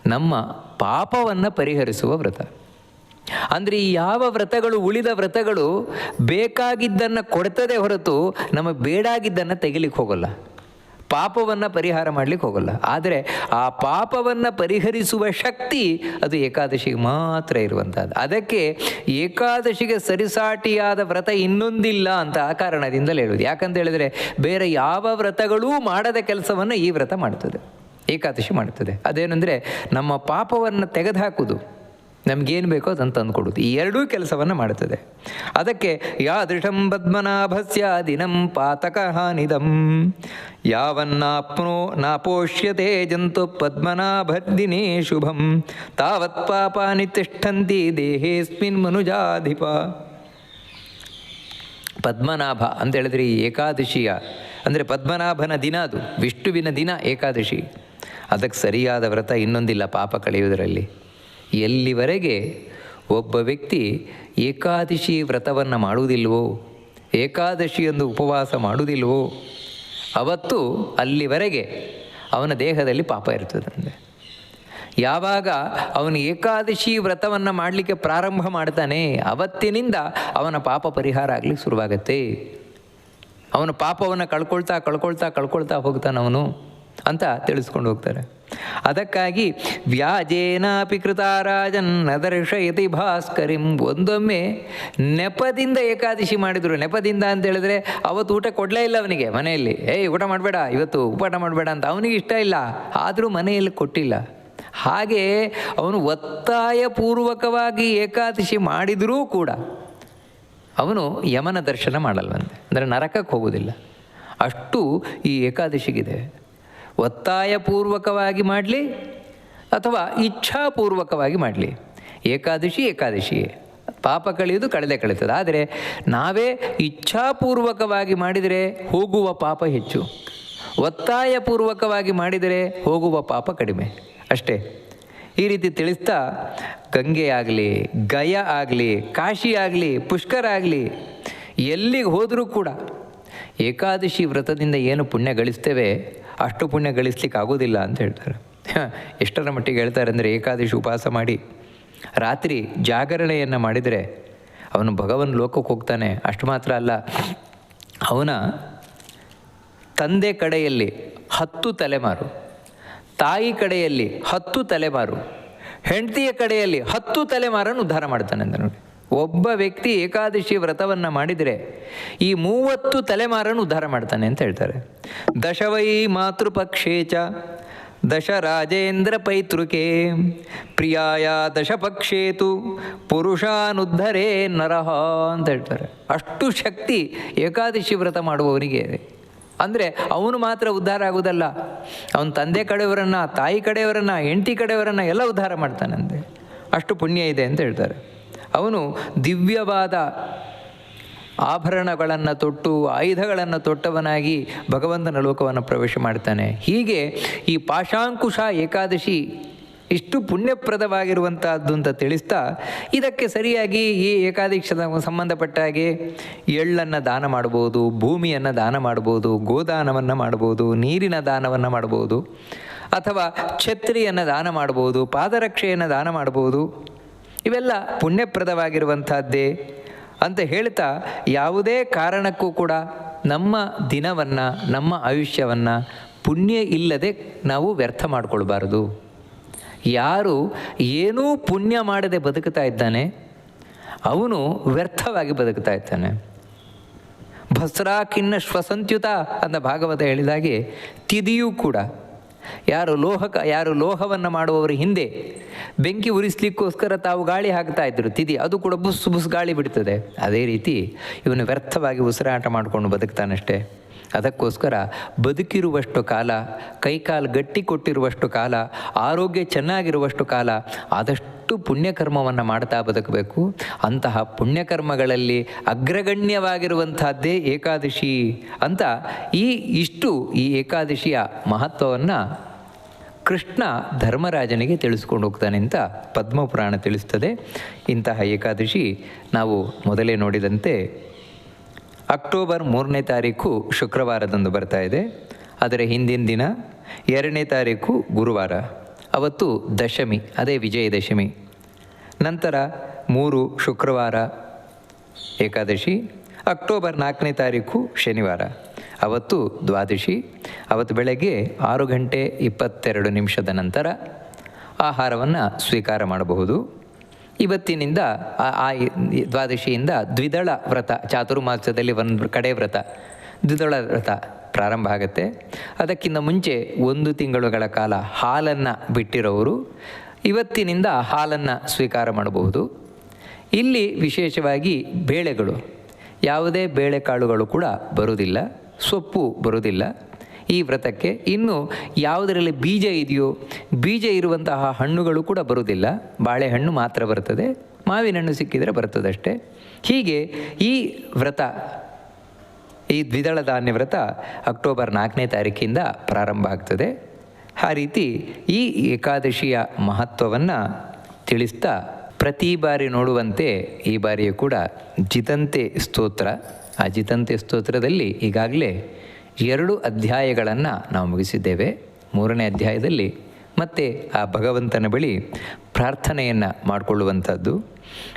ನಮ್ಮ ಪಾಪವನ್ನು ಪರಿಹರಿಸುವ ವ್ರತ. ಅಂದರೆ ಈ ಯಾವ ವ್ರತಗಳು ಉಳಿದ ವ್ರತಗಳು ಬೇಕಾಗಿದ್ದನ್ನು ಕೊಡ್ತದೆ ಹೊರತು ನಮಗೆ ಬೇಡಾಗಿದ್ದನ್ನು ತೆಗಿಲಿಕ್ಕೆ ಹೋಗಲ್ಲ. ಪಾಪವನ್ನು ಪರಿಹಾರ ಮಾಡಲಿಕ್ಕೆ ಹೋಗಲ್ಲ. ಆದರೆ ಆ ಪಾಪವನ್ನು ಪರಿಹರಿಸುವ ಶಕ್ತಿ ಅದು ಏಕಾದಶಿಗೆ ಮಾತ್ರ ಇರುವಂಥದ್ದು ಅದಕ್ಕೆ ಏಕಾದಶಿಗೆ ಸರಿಸಾಟಿಯಾದ ವ್ರತ ಇನ್ನೊಂದಿಲ್ಲ ಅಂತ ಆ ಕಾರಣದಿಂದಲೇ ಹೇಳೋದು ಯಾಕಂತ ಹೇಳಿದರೆ ಬೇರೆ ಯಾವ ವ್ರತಗಳೂ ಮಾಡದ ಕೆಲಸವನ್ನು ಈ ವ್ರತ ಮಾಡ್ತದೆ ಏಕಾದಶಿ ಮಾಡುತ್ತದೆ. ಅದೇನೆಂದರೆ ನಮ್ಮ ಪಾಪವನ್ನು ತೆಗೆದುಹಾಕುವುದು. ನಮಗೇನು ಬೇಕೋ ಅದನ್ನು ತಂದುಕೊಡುದು ಈ ಎರಡೂ ಕೆಲಸವನ್ನು ಮಾಡುತ್ತದೆ. ಅದಕ್ಕೆ ಯಾದೃಶಂ ಪದ್ಮನಾಭಸ್ಯ ದಿನಂ ಪಾತಕ ಹಾನಿದಂ. ಯಾವನ್ನಾಪ್ನೋ ನಾಪೋಷ್ಯತೆ ಜಂತು ಪದ್ಮನಾಭದಿನೇ ಶುಭಂ. ತಾವತ್ ಪಾಪಾನಿ ತಿಷ್ಠಂತಿ ದೇಹೇಸ್ಮಿನ್ ಮನುಜಾಧಿಪ. ಪದ್ಮನಾಭ ಅಂತ ಹೇಳಿದ್ರೆ ಈ ಏಕಾದಶಿಯ, ಅಂದರೆ ಪದ್ಮನಾಭನ ದಿನ ಅದು. ವಿಷ್ಣುವಿನ ದಿನ ಏಕಾದಶಿ. ಅದಕ್ಕೆ ಸರಿಯಾದ ವ್ರತ ಇನ್ನೊಂದಿಲ್ಲ ಪಾಪ ಕಳೆಯುವುದರಲ್ಲಿ. ಎಲ್ಲಿವರೆಗೆ ಒಬ್ಬ ವ್ಯಕ್ತಿ ಏಕಾದಶಿ ವ್ರತವನ್ನು ಮಾಡುವುದಿಲ್ವೋ ಏಕಾದಶಿಯೊಂದು ಉಪವಾಸ ಮಾಡುವುದಿಲ್ವೋ ಅವತ್ತು ಅಲ್ಲಿವರೆಗೆ ಅವನ ದೇಹದಲ್ಲಿ ಪಾಪ ಇರ್ತದೆ ಯಾವಾಗ ಅವನು ಏಕಾದಶಿ ವ್ರತವನ್ನು ಮಾಡಲಿಕ್ಕೆ ಪ್ರಾರಂಭ ಮಾಡ್ತಾನೆ, ಅವತ್ತಿನಿಂದ ಅವನ ಪಾಪ ಪರಿಹಾರ ಆಗಲಿಕ್ಕೆ ಶುರುವಾಗತ್ತೆ. ಅವನ ಪಾಪವನ್ನು ಕಳ್ಕೊಳ್ತಾ ಕಳ್ಕೊಳ್ತಾ ಕಳ್ಕೊಳ್ತಾ ಹೋಗ್ತಾನವನು ಅಂತ ತಿಳಿಸ್ಕೊಂಡು ಹೋಗ್ತಾರೆ. ಅದಕ್ಕಾಗಿ ವ್ಯಾಜೇನಾಪಿ ಕೃತಾರಾಜನ್ ನದರ್ಶಯತಿ ಭಾಸ್ಕರಿಂ ಒಂದೊಮ್ಮೆ ನೆಪದಿಂದ ಏಕಾದಶಿ ಮಾಡಿದರು. ನೆಪದಿಂದ ಅಂತ ಹೇಳಿದ್ರೆ ಅವತ್ತು ಊಟ ಕೊಡಲೇ ಇಲ್ಲ ಅವನಿಗೆ ಮನೆಯಲ್ಲಿ. ಏಯ್, ಊಟ ಮಾಡಬೇಡ, ಇವತ್ತು ಉಪಾಟ ಮಾಡಬೇಡ ಅಂತ ಅವನಿಗೆ ಇಷ್ಟ ಇಲ್ಲ. ಆದರೂ ಮನೆಯಲ್ಲಿ ಕೊಟ್ಟಿಲ್ಲ. ಹಾಗೆ ಅವನು ಒತ್ತಾಯಪೂರ್ವಕವಾಗಿ ಏಕಾದಶಿ ಮಾಡಿದರೂ ಕೂಡ ಅವನು ಯಮನ ದರ್ಶನ ಮಾಡಲ್ವಂತೆ. ಅಂದರೆ ನರಕಕ್ಕೆ ಹೋಗೋದಿಲ್ಲ ಅಷ್ಟು ಈ ಏಕಾದಶಿಗಿದೆ. ಒತ್ತಾಯಪೂರ್ವಕವಾಗಿ ಮಾಡಲಿ ಅಥವಾ ಇಚ್ಛಾಪೂರ್ವಕವಾಗಿ ಮಾಡಲಿ. ಏಕಾದಶಿ ಏಕಾದಶಿ. ಪಾಪ ಕಳೆಯುವುದು ಕಳೆದೇ ಕಳೀತದೆ ಆದರೆ ನಾವೇ ಇಚ್ಛಾಪೂರ್ವಕವಾಗಿ ಮಾಡಿದರೆ ಹೋಗುವ ಪಾಪ ಹೆಚ್ಚು. ಒತ್ತಾಯಪೂರ್ವಕವಾಗಿ ಮಾಡಿದರೆ ಹೋಗುವ ಪಾಪ ಕಡಿಮೆ. ಅಷ್ಟೇ. ಈ ರೀತಿ ತಿಳಿಸ್ತಾ ಗಂಗೆ ಆಗಲಿ, ಗಯ ಆಗಲಿ, ಕಾಶಿ ಆಗಲಿ, ಪುಷ್ಕರ ಆಗಲಿ, ಎಲ್ಲಿಗೆ ಹೋದರೂ ಕೂಡ ಏಕಾದಶಿ ವ್ರತದಿಂದ ಏನು ಪುಣ್ಯ ಗಳಿಸ್ತೇವೆ? ಅಷ್ಟು ಪುಣ್ಯ ಗಳಿಸ್ಲಿಕ್ಕೆ ಆಗೋದಿಲ್ಲ ಅಂತ ಹೇಳ್ತಾರೆ. ಎಷ್ಟರ ಮಟ್ಟಿಗೆ ಹೇಳ್ತಾರೆ ಅಂದರೆ ಏಕಾದಶಿ ಉಪವಾಸ ಮಾಡಿ, ರಾತ್ರಿ ಜಾಗರಣೆಯನ್ನು ಮಾಡಿದರೆ ಅವನು ಭಗವನ್ ಲೋಕಕ್ಕೆ ಹೋಗ್ತಾನೆ. ಅಷ್ಟು ಮಾತ್ರ ಅಲ್ಲ, ಅವನ ತಂದೆ ಕಡೆಯಲ್ಲಿ ಹತ್ತು ತಲೆಮಾರು, ತಾಯಿ ಕಡೆಯಲ್ಲಿ ಹತ್ತು ತಲೆಮಾರು, ಹೆಂಡತಿಯ ಕಡೆಯಲ್ಲಿ ಹತ್ತು ತಲೆಮಾರನ್ನು ಉದ್ಧಾರ ಮಾಡ್ತಾನೆ ಅಂತ ನೋಡಿ. ಒಬ್ಬ ವ್ಯಕ್ತಿ ಏಕಾದಶಿ ವ್ರತವನ್ನು ಮಾಡಿದರೆ ಈ ಮೂವತ್ತು ತಲೆಮಾರನ್ನು ಉದ್ಧಾರ ಮಾಡ್ತಾನೆ ಅಂತ ಹೇಳ್ತಾರೆ. ದಶವೈ ಮಾತೃಪಕ್ಷೇ ಚ, ದಶ ರಾಜೇಂದ್ರ ಪೈತೃಕೆ, ಪ್ರಿಯಾಯ ದಶಪಕ್ಷೇತು ಪುರುಷಾನುದ್ಧರೇ ನರಹ ಅಂತ ಹೇಳ್ತಾರೆ. ಅಷ್ಟು ಶಕ್ತಿ ಏಕಾದಶಿ ವ್ರತ ಮಾಡುವವರಿಗೆ ಅಂದರೆ ಅವನು ಮಾತ್ರ ಉದ್ಧಾರ ಆಗುವುದಲ್ಲ, ಅವನ ತಂದೆ ಕಡೆಯವರನ್ನು, ತಾಯಿ ಕಡೆಯವರನ್ನು, ಹೆಂಡತಿ ಕಡೆಯವರನ್ನು ಎಲ್ಲ ಉದ್ಧಾರ ಮಾಡ್ತಾನಂತೆ. ಅಷ್ಟು ಪುಣ್ಯ ಇದೆ ಅಂತ ಹೇಳ್ತಾರೆ. ಅವನು ದಿವ್ಯವಾದ ಆಭರಣಗಳನ್ನು ತೊಟ್ಟು, ಆಯುಧಗಳನ್ನು ತೊಟ್ಟವನಾಗಿ ಭಗವಂತನ ಲೋಕವನ್ನು ಪ್ರವೇಶ ಮಾಡ್ತಾನೆ. ಹೀಗೆ ಈ ಪಾಶಾಂಕುಶ ಏಕಾದಶಿ ಇಷ್ಟು ಪುಣ್ಯಪ್ರದವಾಗಿರುವಂತಹದ್ದು ಅಂತ ತಿಳಿಸ್ತಾ, ಇದಕ್ಕೆ ಸರಿಯಾಗಿ ಈ ಏಕಾದಶಿದ ಸಂಬಂಧಪಟ್ಟ ಹಾಗೆ ಎಳ್ಳನ್ನು ದಾನ ಮಾಡ್ಬೋದು ಭೂಮಿಯನ್ನು ದಾನ ಮಾಡ್ಬೋದು ಗೋದಾನವನ್ನು ಮಾಡ್ಬೋದು ನೀರಿನ ದಾನವನ್ನು ಮಾಡ್ಬೋದು ಅಥವಾ ಛತ್ರಿಯನ್ನು ದಾನ ಮಾಡ್ಬೋದು ಪಾದರಕ್ಷೆಯನ್ನು ದಾನ ಮಾಡ್ಬೋದು ಇವೆಲ್ಲ ಪುಣ್ಯಪ್ರದವಾಗಿರುವಂಥದ್ದೇ ಅಂತ ಹೇಳ್ತಾ ಯಾವುದೇ ಕಾರಣಕ್ಕೂ ಕೂಡ ನಮ್ಮ ದಿನವನ್ನು, ನಮ್ಮ ಆಯುಷ್ಯವನ್ನು ಪುಣ್ಯ ಇಲ್ಲದೆ ನಾವು ವ್ಯರ್ಥ ಮಾಡಿಕೊಳ್ಬಾರ್ದು. ಯಾರು ಏನೂ ಪುಣ್ಯ ಮಾಡದೆ ಬದುಕ್ತಾ ಇದ್ದಾನೆ, ಅವನು ವ್ಯರ್ಥವಾಗಿ ಬದುಕ್ತಾ ಇದ್ದಾನೆ. ಭಸ್ರಾಕಿನ್ನ ಶ್ವಸಂತ್ಯುತ ಅಂತ ಭಾಗವತ ಹೇಳಿದಾಗೆ ತಿದಿಯೂ ಕೂಡ ಯಾರು ಲೋಹಕ, ಯಾರು ಲೋಹವನ್ನು ಮಾಡುವವರ ಹಿಂದೆ ಬೆಂಕಿ ಉರಿಸ್ಲಿಕ್ಕೋಸ್ಕರ ತಾವು ಗಾಳಿ ಹಾಕ್ತಾ ಇದ್ರು ತಿದಿ, ಅದು ಕೂಡ ಬುಸ್ ಬುಸ್ ಗಾಳಿ ಬಿಡ್ತದೆ. ಅದೇ ರೀತಿ ಇವನು ವ್ಯರ್ಥವಾಗಿ ಉಸಿರಾಟ ಮಾಡಿಕೊಂಡು ಬದುಕ್ತಾನಷ್ಟೇ. ಅದಕ್ಕೋಸ್ಕರ ಬದುಕಿರುವಷ್ಟು ಕಾಲ, ಕೈಕಾಲು ಗಟ್ಟಿ ಕೊಟ್ಟಿರುವಷ್ಟು ಕಾಲ, ಆರೋಗ್ಯ ಚೆನ್ನಾಗಿರುವಷ್ಟು ಕಾಲ, ಆದಷ್ಟು ಪುಣ್ಯಕರ್ಮವನ್ನು ಮಾಡ್ತಾ ಬದುಕಬೇಕು. ಅಂತಹ ಪುಣ್ಯಕರ್ಮಗಳಲ್ಲಿ ಅಗ್ರಗಣ್ಯವಾಗಿರುವಂತಹದ್ದೇ ಏಕಾದಶಿ ಅಂತ ಈ ಇಷ್ಟು ಈ ಏಕಾದಶಿಯ ಮಹತ್ವವನ್ನು ಕೃಷ್ಣ ಧರ್ಮರಾಜನಿಗೆ ತಿಳಿಸ್ಕೊಂಡು ಹೋಗ್ತಾನೆ ಅಂತ ಪದ್ಮಪುರಾಣ ತಿಳಿಸ್ತದೆ. ಇಂತಹ ಏಕಾದಶಿ ನಾವು ಮೊದಲೇ ನೋಡಿದಂತೆ ಅಕ್ಟೋಬರ್ ಮೂರನೇ ತಾರೀಕು ಶುಕ್ರವಾರದಂದು ಬರ್ತಾ ಇದೆ. ಅದರ ಹಿಂದಿನ ದಿನ ಎರಡನೇ ತಾರೀಕು ಗುರುವಾರ. ಅವತ್ತು ದಶಮಿ, ಅದೇ ವಿಜಯದಶಮಿ. ನಂತರ ಮೂರು ಶುಕ್ರವಾರ, ಏಕಾದಶಿ, ಅಕ್ಟೋಬರ್ ನಾಲ್ಕನೇ ತಾರೀಕು ಶನಿವಾರ. ಅವತ್ತು ದ್ವಾದಶಿ, ಅವತ್ತು ಬೆಳಗ್ಗೆ ಆರು ಗಂಟೆ ಇಪ್ಪತ್ತೆರಡು ನಿಮಿಷದ ನಂತರ ಆಹಾರವನ್ನು ಸ್ವೀಕಾರ ಮಾಡಬಹುದು. ಇವತ್ತಿನಿಂದ, ಆ ದ್ವಾದಶಿಯಿಂದ ದ್ವಿದಳ ವ್ರತ, ಚಾತುರ್ಮಾಸದಲ್ಲಿ ಒಂದು ಕಡೆ ವ್ರತ, ದ್ವಿದಳ ವ್ರತ ಪ್ರಾರಂಭ ಆಗುತ್ತೆ. ಅದಕ್ಕಿಂತ ಮುಂಚೆ ಒಂದು ತಿಂಗಳುಗಳ ಕಾಲ ಹಾಲನ್ನು ಬಿಟ್ಟಿರೋರು ಇವತ್ತಿನಿಂದ ಹಾಲನ್ನು ಸ್ವೀಕಾರ ಮಾಡಬಹುದು. ಇಲ್ಲಿ ವಿಶೇಷವಾಗಿ ಬೇಳೆಗಳು. ಯಾವುದೇ ಬೇಳೆಕಾಳುಗಳು ಕೂಡ ಬರುವುದಿಲ್ಲ, ಸೊಪ್ಪು ಬರುವುದಿಲ್ಲ. ಈ ವ್ರತಕ್ಕೆ ಇನ್ನು ಯಾವುದರಲ್ಲಿ ಬೀಜ ಇದೆಯೋ, ಬೀಜ ಇರುವಂತಹ ಹಣ್ಣುಗಳು ಕೂಡ ಬರುವುದಿಲ್ಲ. ಬಾಳೆಹಣ್ಣು ಮಾತ್ರ ಬರ್ತದೆ ಮಾವಿನ ಹಣ್ಣು ಸಿಕ್ಕಿದರೆ ಬರ್ತದಷ್ಟೇ ಹೀಗೆ ಈ ವ್ರತ, ಈ ದ್ವಿದಳ ಧಾನ್ಯ ವ್ರತ ಅಕ್ಟೋಬರ್ ನಾಲ್ಕನೇ ತಾರೀಕಿಂದ ಪ್ರಾರಂಭ ಆಗ್ತದೆ. ಆ ರೀತಿ ಈ ಏಕಾದಶಿಯ ಮಹತ್ವವನ್ನು ತಿಳಿಸ್ತಾ ಪ್ರತಿ ಬಾರಿ ನೋಡುವಂತೆ ಈ ಬಾರಿಯೂ ಕೂಡ ಜಿತಂತೆ ಸ್ತೋತ್ರ. ಆ ಜಿತಂತೆ ಸ್ತೋತ್ರದಲ್ಲಿ ಈಗಾಗಲೇ ಎರಡು ಅಧ್ಯಾಯಗಳನ್ನು ನಾವು ಮುಗಿಸಿದ್ದೇವೆ. ಮೂರನೇ ಅಧ್ಯಾಯದಲ್ಲಿ ಮತ್ತೆ ಆ ಭಗವಂತನ ಬಳಿ ಪ್ರಾರ್ಥನೆಯನ್ನು ಮಾಡಿಕೊಳ್ಳುವಂಥದ್ದು.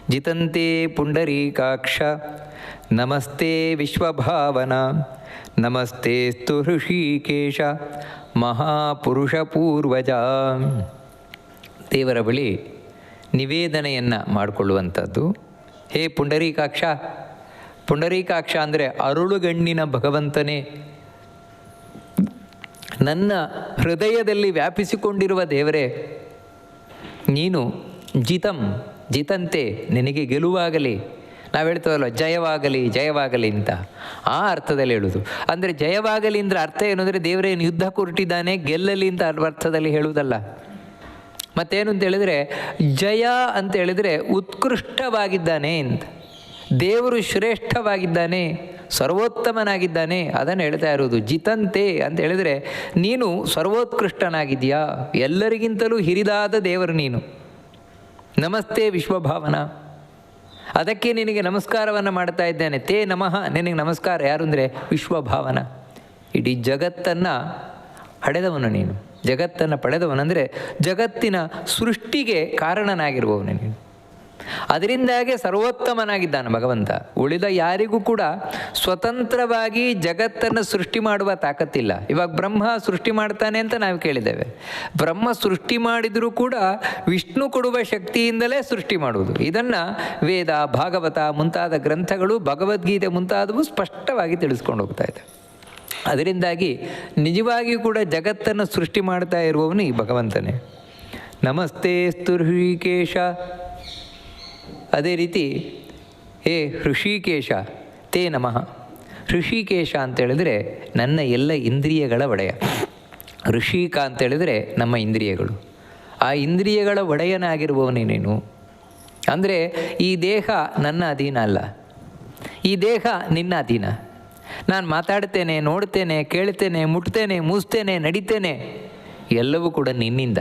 ಜಿತಂತೆ ಪುಂಡರೀಕಾಕ್ಷ, ನಮಸ್ತೆ ವಿಶ್ವಭಾವನ, ನಮಸ್ತೆ ಸ್ತು ಹೃಷಿಕೇಶ ಮಹಾಪುರುಷ ಪೂರ್ವಜ ದೇವರ ಬಳಿ ನಿವೇದನೆಯನ್ನು ಮಾಡಿಕೊಳ್ಳುವಂಥದ್ದು. ಹೇ ಪುಂಡರೀಕಾಕ್ಷ ಪುಂಡರೀಕಾಕ್ಷ ಅಂದರೆ ಅರುಳುಗಣ್ಣಿನ ಭಗವಂತನೇ. ನನ್ನ ಹೃದಯದಲ್ಲಿ ವ್ಯಾಪಿಸಿಕೊಂಡಿರುವ ದೇವರೇ, ನೀನು ಜಿತಂ, ಜಿತಂತೆ ನಿನಗೆ ಗೆಲುವಾಗಲಿ. ನಾವು ಹೇಳ್ತೇವಲ್ಲ ಜಯವಾಗಲಿ ಜಯವಾಗಲಿ ಅಂತ. ಆ ಅರ್ಥದಲ್ಲಿ ಹೇಳುವುದು ಅಂದರೆ ಜಯವಾಗಲಿ ಅಂದರೆ ಅರ್ಥ ಏನು ಅಂದರೆ ದೇವರೇನು ಯುದ್ಧ ಕೊರಟಿದ್ದಾನೆ ಗೆಲ್ಲಲಿ ಅಂತ ಅರ್ಥದಲ್ಲಿ ಹೇಳುವುದಲ್ಲ ಮತ್ತೇನು ಅಂತ ಹೇಳಿದರೆ, ಜಯ ಅಂತ ಹೇಳಿದರೆ ಉತ್ಕೃಷ್ಟವಾಗಿದ್ದಾನೆ ಅಂತ. ದೇವರು ಶ್ರೇಷ್ಠವಾಗಿದ್ದಾನೆ, ಸರ್ವೋತ್ತಮನಾಗಿದ್ದಾನೆ, ಅದನ್ನು ಹೇಳ್ತಾ ಇರೋದು. ಜಿತಂತೆ ಅಂತ ಹೇಳಿದರೆ, ನೀನು ಸರ್ವೋತ್ಕೃಷ್ಟನಾಗಿದೆಯಾ ಎಲ್ಲರಿಗಿಂತಲೂ ಹಿರಿದಾದ ದೇವರು ನೀನು. ನಮಸ್ತೆ ವಿಶ್ವಭಾವನ. ಅದಕ್ಕೆ ನಿನಗೆ ನಮಸ್ಕಾರವನ್ನು ಮಾಡ್ತಾ ಇದ್ದೇನೆ. ತೇ ನಮಃ. ನಿನಗೆ ನಮಸ್ಕಾರ. ಯಾರು ಅಂದರೆ ವಿಶ್ವಭಾವನ. ಇಡೀ ಜಗತ್ತನ್ನು ಹಡೆದವನು ನೀನು. ಜಗತ್ತನ್ನು ಪಡೆದವನಂದರೆ ಜಗತ್ತಿನ ಸೃಷ್ಟಿಗೆ ಕಾರಣನಾಗಿರುವವನು ನೀನು. ಅದರಿಂದಾಗೆ ಸರ್ವೋತ್ತಮನಾಗಿದ್ದಾನೆ ಭಗವಂತ. ಉಳಿದ ಯಾರಿಗೂ ಕೂಡ ಸ್ವತಂತ್ರವಾಗಿ ಜಗತ್ತನ್ನು ಸೃಷ್ಟಿ ಮಾಡುವ ತಾಕತ್ತಿಲ್ಲ. ಇವಾಗ ಬ್ರಹ್ಮ ಸೃಷ್ಟಿ ಮಾಡ್ತಾನೆ ಅಂತ ನಾವು ಕೇಳಿದ್ದೇವೆ. ಬ್ರಹ್ಮ ಸೃಷ್ಟಿ ಮಾಡಿದರೂ ಕೂಡ ವಿಷ್ಣು ಕೊಡುವ ಶಕ್ತಿಯಿಂದಲೇ ಸೃಷ್ಟಿ ಮಾಡುವುದು. ಇದನ್ನು ವೇದ, ಭಾಗವತ ಮುಂತಾದ ಗ್ರಂಥಗಳು, ಭಗವದ್ಗೀತೆ ಮುಂತಾದವು ಸ್ಪಷ್ಟವಾಗಿ ತಿಳಿಸ್ಕೊಂಡು ಹೋಗ್ತಾ ಇದೆ. ಅದರಿಂದಾಗಿ ನಿಜವಾಗಿಯೂ ಕೂಡ ಜಗತ್ತನ್ನು ಸೃಷ್ಟಿ ಮಾಡ್ತಾ ಇರುವವನು ಈ ಭಗವಂತನೇ. ನಮಸ್ತೆ ಸ್ತುರ್ಹಿಕೇಶ ಅದೇ ರೀತಿ, ಹೇ ಹೃಷಿಕೇಶ, ತೇ ನಮಃ. ಹೃಷಿಕೇಶ ಅಂತೇಳಿದರೆ ನನ್ನ ಎಲ್ಲ ಇಂದ್ರಿಯಗಳ ಒಡೆಯ. ಋಷಿಕ ಅಂತೇಳಿದರೆ ನಮ್ಮ ಇಂದ್ರಿಯಗಳು. ಆ ಇಂದ್ರಿಯಗಳ ಒಡೆಯನಾಗಿರುವವನೇ ನೀನು ಅಂದರೆ ಈ ದೇಹ ನನ್ನ ಅಧೀನ ಅಲ್ಲ. ಈ ದೇಹ ನಿನ್ನ ಅಧೀನ. ನಾನು ಮಾತಾಡ್ತೇನೆ, ನೋಡ್ತೇನೆ, ಕೇಳ್ತೇನೆ, ಮುಟ್ತೇನೆ, ಮೂಸ್ತೇನೆ, ನಡಿತೇನೆ, ಎಲ್ಲವೂ ಕೂಡ ನಿನ್ನಿಂದ.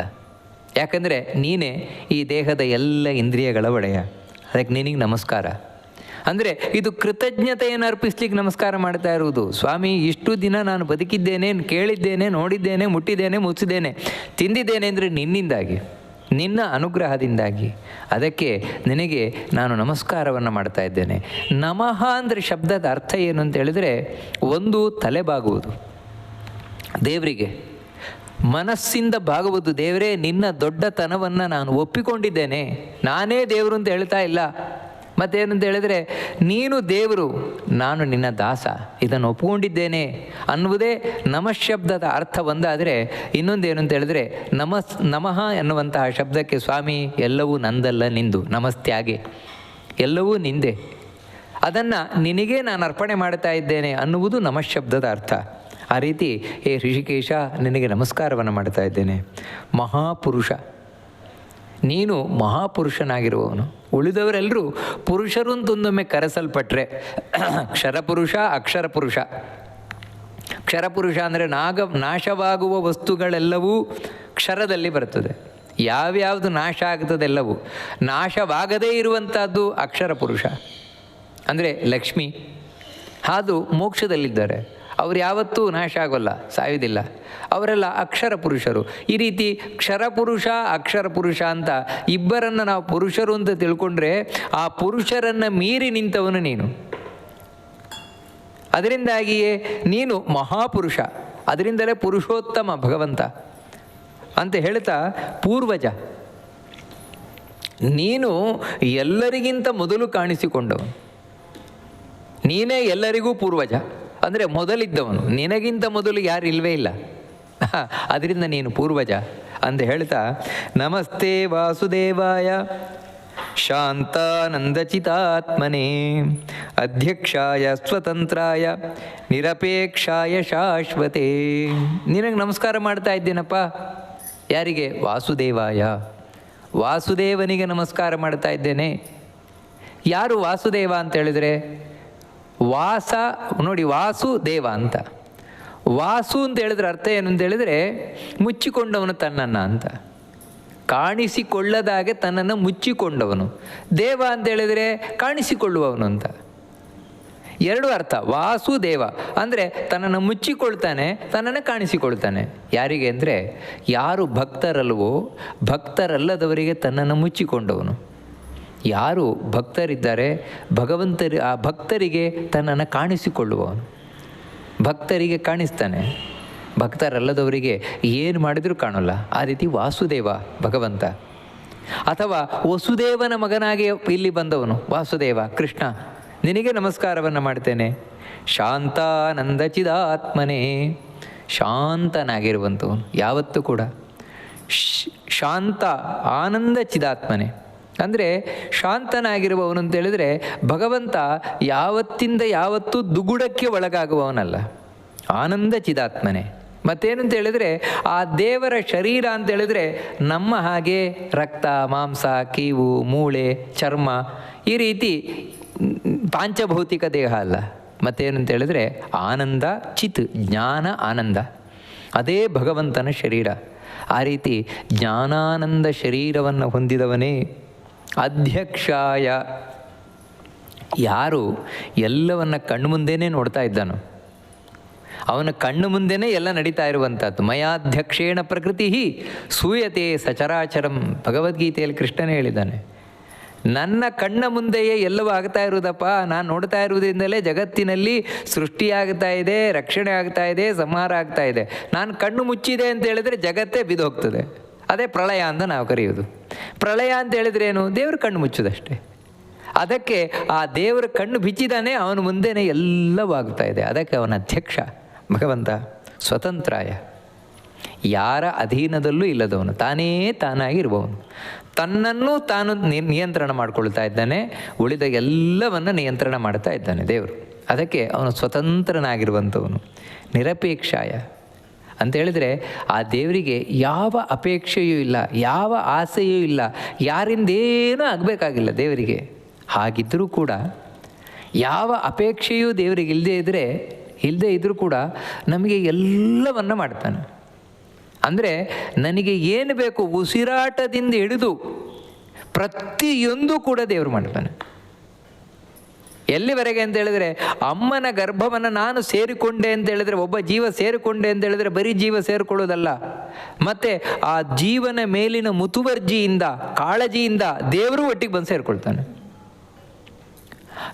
ಯಾಕಂದರೆ ನೀನೇ ಈ ದೇಹದ ಎಲ್ಲ ಇಂದ್ರಿಯಗಳ ಒಡೆಯ. ಅದಕ್ಕೆ ನಿನಗೆ ನಮಸ್ಕಾರ. ಅಂದರೆ ಇದು ಕೃತಜ್ಞತೆಯನ್ನು ಅರ್ಪಿಸ್ಲಿಕ್ಕೆ ನಮಸ್ಕಾರ ಮಾಡ್ತಾ ಇರುವುದು. ಸ್ವಾಮಿ, ಇಷ್ಟು ದಿನ ನಾನು ಬದುಕಿದ್ದೇನೆ, ಕೇಳಿದ್ದೇನೆ, ನೋಡಿದ್ದೇನೆ, ಮುಟ್ಟಿದ್ದೇನೆ, ಮುಚ್ಚಿದ್ದೇನೆ. ತಿಂದಿದ್ದೇನೆ ಅಂದರೆ ನಿನ್ನಿಂದಾಗಿ, ನಿನ್ನ ಅನುಗ್ರಹದಿಂದಾಗಿ. ಅದಕ್ಕೆ ನಿನಗೆ ನಾನು ನಮಸ್ಕಾರವನ್ನು ಮಾಡ್ತಾ ಇದ್ದೇನೆ. ನಮಃ ಅಂದರೆ ಶಬ್ದದ ಅರ್ಥ ಏನು ಅಂತ ಹೇಳಿದರೆ, ಒಂದು ತಲೆಬಾಗುವುದು ದೇವರಿಗೆ ಮನಸ್ಸಿಂದ ಬಾಗುವುದು ದೇವರೇ, ನಿನ್ನ ದೊಡ್ಡತನವನ್ನು ನಾನು ಒಪ್ಪಿಕೊಂಡಿದ್ದೇನೆ. ನಾನೇ ದೇವರು ಅಂತ ಹೇಳ್ತಾ ಇಲ್ಲ. ಮತ್ತೇನಂತ ಹೇಳಿದ್ರೆ, ನೀನು ದೇವರು, ನಾನು ನಿನ್ನ ದಾಸ, ಇದನ್ನು ಒಪ್ಪಿಕೊಂಡಿದ್ದೇನೆ ಅನ್ನುವುದೇ ನಮಃಶಬ್ದದ ಅರ್ಥ ಒಂದಾದರೆ, ಇನ್ನೊಂದೇನು ಅಂತ ಹೇಳಿದ್ರೆ, ನಮಸ್, ನಮಃ ಎನ್ನುವಂತಹ ಶಬ್ದಕ್ಕೆ ಸ್ವಾಮಿ, ಎಲ್ಲವೂ ನಂದಲ್ಲ ನಿಂದು ನಮಸ್ತ್ಯಾಗೆ ಎಲ್ಲವೂ ನಿಂದೆ. ಅದನ್ನು ನಿನಗೇ ನಾನು ಅರ್ಪಣೆ ಮಾಡ್ತಾ ಇದ್ದೇನೆ ಅನ್ನುವುದು ನಮಃಶಬ್ದದ ಅರ್ಥ. ಆ ರೀತಿ, ಏ ಋಷಿಕೇಶ ನಿನಗೆ ನಮಸ್ಕಾರವನ್ನು ಮಾಡ್ತಾ ಇದ್ದೇನೆ. ಮಹಾಪುರುಷ. ನೀನು ಮಹಾಪುರುಷನಾಗಿರುವವನು. ಉಳಿದವರೆಲ್ಲರೂ ಪುರುಷರು ಅಂತೊಂದೊಮ್ಮೆ ಕರೆಸಲ್ಪಟ್ರೆ, ಕ್ಷರಪುರುಷ ಅಕ್ಷರ ಪುರುಷ ಕ್ಷರಪುರುಷ ಅಂದರೆ ನಾಗ, ನಾಶವಾಗುವ ವಸ್ತುಗಳೆಲ್ಲವೂ ಕ್ಷರದಲ್ಲಿ ಬರ್ತದೆ ಯಾವ್ಯಾವುದು ನಾಶ ಆಗ್ತದೆಲ್ಲವೂ. ನಾಶವಾಗದೇ ಇರುವಂಥದ್ದು ಅಕ್ಷರ ಪುರುಷ ಅಂದರೆ ಲಕ್ಷ್ಮಿ. ಹಾದು ಮೋಕ್ಷದಲ್ಲಿದ್ದಾರೆ. ಅವ್ರು ಯಾವತ್ತೂ ನಾಶ ಆಗೋಲ್ಲ, ಸಾಯುವುದಿಲ್ಲ. ಅವರೆಲ್ಲ ಅಕ್ಷರ ಪುರುಷರು. ಈ ರೀತಿ ಕ್ಷರ ಪುರುಷ, ಅಕ್ಷರ ಪುರುಷ ಅಂತ ಇಬ್ಬರನ್ನು ನಾವು ಪುರುಷರು ಅಂತ ತಿಳ್ಕೊಂಡ್ರೆ ಆ ಪುರುಷರನ್ನು ಮೀರಿ ನಿಂತವನು ನೀನು. ಅದರಿಂದಾಗಿಯೇ ನೀನು ಮಹಾಪುರುಷ, ಅದರಿಂದಲೇ ಪುರುಷೋತ್ತಮ ಭಗವಂತ ಅಂತ ಹೇಳ್ತಾ ಪೂರ್ವಜ. ನೀನು ಎಲ್ಲರಿಗಿಂತ ಮೊದಲು ಕಾಣಿಸಿಕೊಂಡವನು. ನೀನೇ ಎಲ್ಲರಿಗೂ ಪೂರ್ವಜ. ಅಂದರೆ ಮೊದಲಿದ್ದವನು. ನಿನಗಿಂತ ಮೊದಲು ಯಾರು ಇಲ್ವೇ ಇಲ್ಲ. ಅದರಿಂದ ನೀನು ಪೂರ್ವಜ ಅಂತ ಹೇಳ್ತಾ, ನಮಸ್ತೆ ವಾಸುದೇವಾಯ, ಶಾಂತಾನಂದಚಿತಾತ್ಮನೇ, ಅಧ್ಯಕ್ಷಾಯ ಸ್ವತಂತ್ರಾಯ, ನಿರಪೇಕ್ಷಾಯ ಶಾಶ್ವತೆ. ನಿನಗೆ ನಮಸ್ಕಾರ ಮಾಡ್ತಾ ಇದ್ದೇನಪ್ಪ? ಯಾರಿಗೆ? ವಾಸುದೇವಾಯ. ವಾಸುದೇವನಿಗೆ ನಮಸ್ಕಾರ ಮಾಡ್ತಾ ಇದ್ದೇನೆ. ಯಾರು ವಾಸುದೇವ ಅಂತ ಹೇಳಿದರೆ? ವಾಸ, ನೋಡಿ ವಾಸು ದೇವ ಅಂತ. ವಾಸು ಅಂತ ಹೇಳಿದ್ರೆ ಅರ್ಥ ಏನು ಅಂತ ಹೇಳಿದ್ರೆ ಮುಚ್ಚಿಕೊಂಡವನು ತನ್ನನ್ನು ಅಂತ. ಕಾಣಿಸಿಕೊಳ್ಳದಾಗೆ ತನ್ನನ್ನು ಮುಚ್ಚಿಕೊಂಡವನು. ದೇವ ಅಂತ ಹೇಳಿದರೆ ಕಾಣಿಸಿಕೊಳ್ಳುವವನು ಅಂತ. ಎರಡು ಅರ್ಥ, ವಾಸು ದೇವ. ಅಂದರೆ ತನ್ನನ್ನು ಮುಚ್ಚಿಕೊಳ್ತಾನೆ, ತನ್ನನ್ನು ಕಾಣಿಸಿಕೊಳ್ತಾನೆ. ಯಾರಿಗೆ ಅಂದರೆ ಯಾರು ಭಕ್ತರಲ್ವೋ ಭಕ್ತರಲ್ಲದವರಿಗೆ ತನ್ನನ್ನು ಮುಚ್ಚಿಕೊಂಡವನು. ಯಾರು ಭಕ್ತರಿದ್ದಾರೆ, ಭಗವಂತರಿ, ಆ ಭಕ್ತರಿಗೆ ತನ್ನನ್ನು ಕಾಣಿಸಿಕೊಳ್ಳುವವನು. ಭಕ್ತರಿಗೆ ಕಾಣಿಸ್ತಾನೆ. ಭಕ್ತರಲ್ಲದವರಿಗೆ ಏನು ಮಾಡಿದರೂ ಕಾಣೋಲ್ಲ. ಆ ರೀತಿ ವಾಸುದೇವ ಭಗವಂತ. ಅಥವಾ ವಸುದೇವನ ಮಗನಾಗಿ ಇಲ್ಲಿ ಬಂದವನು. ವಾಸುದೇವ, ಕೃಷ್ಣ, ನಿನಗೆ ನಮಸ್ಕಾರವನ್ನು ಮಾಡ್ತೇನೆ. ಶಾಂತಾನಂದ ಚಿದಾತ್ಮನೇ. ಶಾಂತನಾಗಿರುವಂಥವನು ಯಾವತ್ತೂ ಕೂಡ. ಶಾಂತ, ಆನಂದ ಚಿದಾತ್ಮನೆ. ಅಂದರೆ ಶಾಂತನಾಗಿರುವವನು ಅಂತ ಹೇಳಿದರೆ ಭಗವಂತ ಯಾವತ್ತಿಂದ ಯಾವತ್ತೂ ದುಗುಡಕ್ಕೆ ಒಳಗಾಗುವವನಲ್ಲ. ಆನಂದ ಚಿದಾತ್ಮನೆ. ಮತ್ತೇನು ಅಂತ ಹೇಳಿದರೆ ಆ ದೇವರ ಶರೀರ ಅಂತ ಹೇಳಿದರೆ ನಮ್ಮ ಹಾಗೆ ರಕ್ತ, ಮಾಂಸ, ಕೀವು, ಮೂಳೆ, ಚರ್ಮ ಈ ರೀತಿ ಪಾಂಚಭೌತಿಕ ದೇಹ ಅಲ್ಲ. ಮತ್ತೇನು ಅಂತ ಹೇಳಿದರೆ ಆನಂದ ಚಿತ್, ಜ್ಞಾನ ಆನಂದ. ಅದೇ ಭಗವಂತನ ಶರೀರ. ಆ ರೀತಿ ಜ್ಞಾನಾನಂದ ಶರೀರವನ್ನು ಹೊಂದಿದವನೇ ಅಧ್ಯಕ್ಷಾಯ. ಯಾರು ಎಲ್ಲವನ್ನ ಕಣ್ಣು ಮುಂದೆನೇ ನೋಡ್ತಾ ಇದ್ದಾನೋ, ಅವನ ಕಣ್ಣು ಮುಂದೆನೇ ಎಲ್ಲ ನಡೀತಾ ಇರುವಂಥದ್ದು ಮಯಾಧ್ಯಕ್ಷೇಣ ಪ್ರಕೃತಿ ಸೂಯತೆ ಸಚರಾಚರಂ. ಭಗವದ್ಗೀತೆಯಲ್ಲಿ ಕೃಷ್ಣನೇ ಹೇಳಿದ್ದಾನೆ, ನನ್ನ ಕಣ್ಣ ಮುಂದೆಯೇ ಎಲ್ಲವೂ ಆಗ್ತಾ ಇರುವುದಪ್ಪ. ನಾನು ನೋಡ್ತಾ ಇರುವುದರಿಂದಲೇ ಜಗತ್ತಿನಲ್ಲಿ ಸೃಷ್ಟಿಯಾಗ್ತಾ ಇದೆ, ರಕ್ಷಣೆ ಆಗ್ತಾ ಇದೆ, ಸಂಹಾರ ಆಗ್ತಾ ಇದೆ. ನಾನು ಕಣ್ಣು ಮುಚ್ಚಿದೆ ಅಂತ ಹೇಳಿದ್ರೆ ಜಗತ್ತೇ ಬಿದ್ದೋಗ್ತದೆ ಅದೇ ಪ್ರಳಯ ಅಂತ ನಾವು ಕರೆಯೋದು ಪ್ರಳಯ ಅಂತ ಹೇಳಿದ್ರೆ ಏನು ದೇವ್ರ ಕಣ್ಣು ಮುಚ್ಚುದಷ್ಟೇ. ಅದಕ್ಕೆ ಆ ದೇವರ ಕಣ್ಣು ಬಿಚ್ಚಿದಾನೆ ಅವನ ಮುಂದೆನೇ ಎಲ್ಲವಾಗ್ತಾ ಇದೆ. ಅದಕ್ಕೆ ಅವನ ಅಧ್ಯಕ್ಷ, ಭಗವಂತ ಸ್ವತಂತ್ರಾಯ. ಯಾರ ಅಧೀನದಲ್ಲೂ ಇಲ್ಲದವನು, ತಾನೇ ತಾನಾಗಿರುವವನು ತನ್ನನ್ನು ತಾನು ನಿಯಂತ್ರಣ ಮಾಡಿಕೊಳ್ತಾ ಇದ್ದಾನೆ, ಉಳಿದ ಎಲ್ಲವನ್ನು ನಿಯಂತ್ರಣ ಮಾಡ್ತಾ ಇದ್ದಾನೆ ದೇವರು. ಅದಕ್ಕೆ ಅವನು ಸ್ವತಂತ್ರನಾಗಿರುವಂಥವನು. ನಿರಪೇಕ್ಷಾಯ. ಅಂತ ಹೇಳಿದರೆ ಆ ದೇವರಿಗೆ ಯಾವ ಅಪೇಕ್ಷೆಯೂ ಇಲ್ಲ, ಯಾವ ಆಸೆಯೂ ಇಲ್ಲ, ಯಾರಿಂದೇನೂ ಆಗಬೇಕಾಗಿಲ್ಲ ದೇವರಿಗೆ. ಹಾಗಿದ್ದರೂ ಕೂಡ ಯಾವ ಅಪೇಕ್ಷೆಯೂ ದೇವರಿಗೆ ಇಲ್ಲದೇ ಇದ್ದರೆ ಇಲ್ಲದೇ ಇದ್ದರೂ ಕೂಡ ನಮಗೆ ಎಲ್ಲವನ್ನು ಮಾಡ್ತಾನೆ. ಅಂದರೆ ನನಗೆ ಏನು ಬೇಕು ಉಸಿರಾಟದಿಂದ ಹಿಡಿದು ಪ್ರತಿಯೊಂದು ಕೂಡ ದೇವರು ಮಾಡ್ತಾನೆ. ಎಲ್ಲಿವರೆಗೆ ಅಂತ ಹೇಳಿದ್ರೆ ಅಮ್ಮನ ಗರ್ಭವನ್ನು ನಾನು ಸೇರಿಕೊಂಡೆ ಅಂತ ಹೇಳಿದ್ರೆ, ಒಬ್ಬ ಜೀವ ಸೇರಿಕೊಂಡೆ ಅಂತ ಹೇಳಿದ್ರೆ ಬರೀ ಜೀವ ಸೇರಿಕೊಳ್ಳೋದಲ್ಲ. ಮತ್ತೆ ಆ ಜೀವನ ಮೇಲಿನ ಮುತುವರ್ಜಿಯಿಂದ, ಕಾಳಜಿಯಿಂದ ದೇವರು ಒಟ್ಟಿಗೆ ಬಂದು ಸೇರಿಕೊಳ್ತಾನೆ.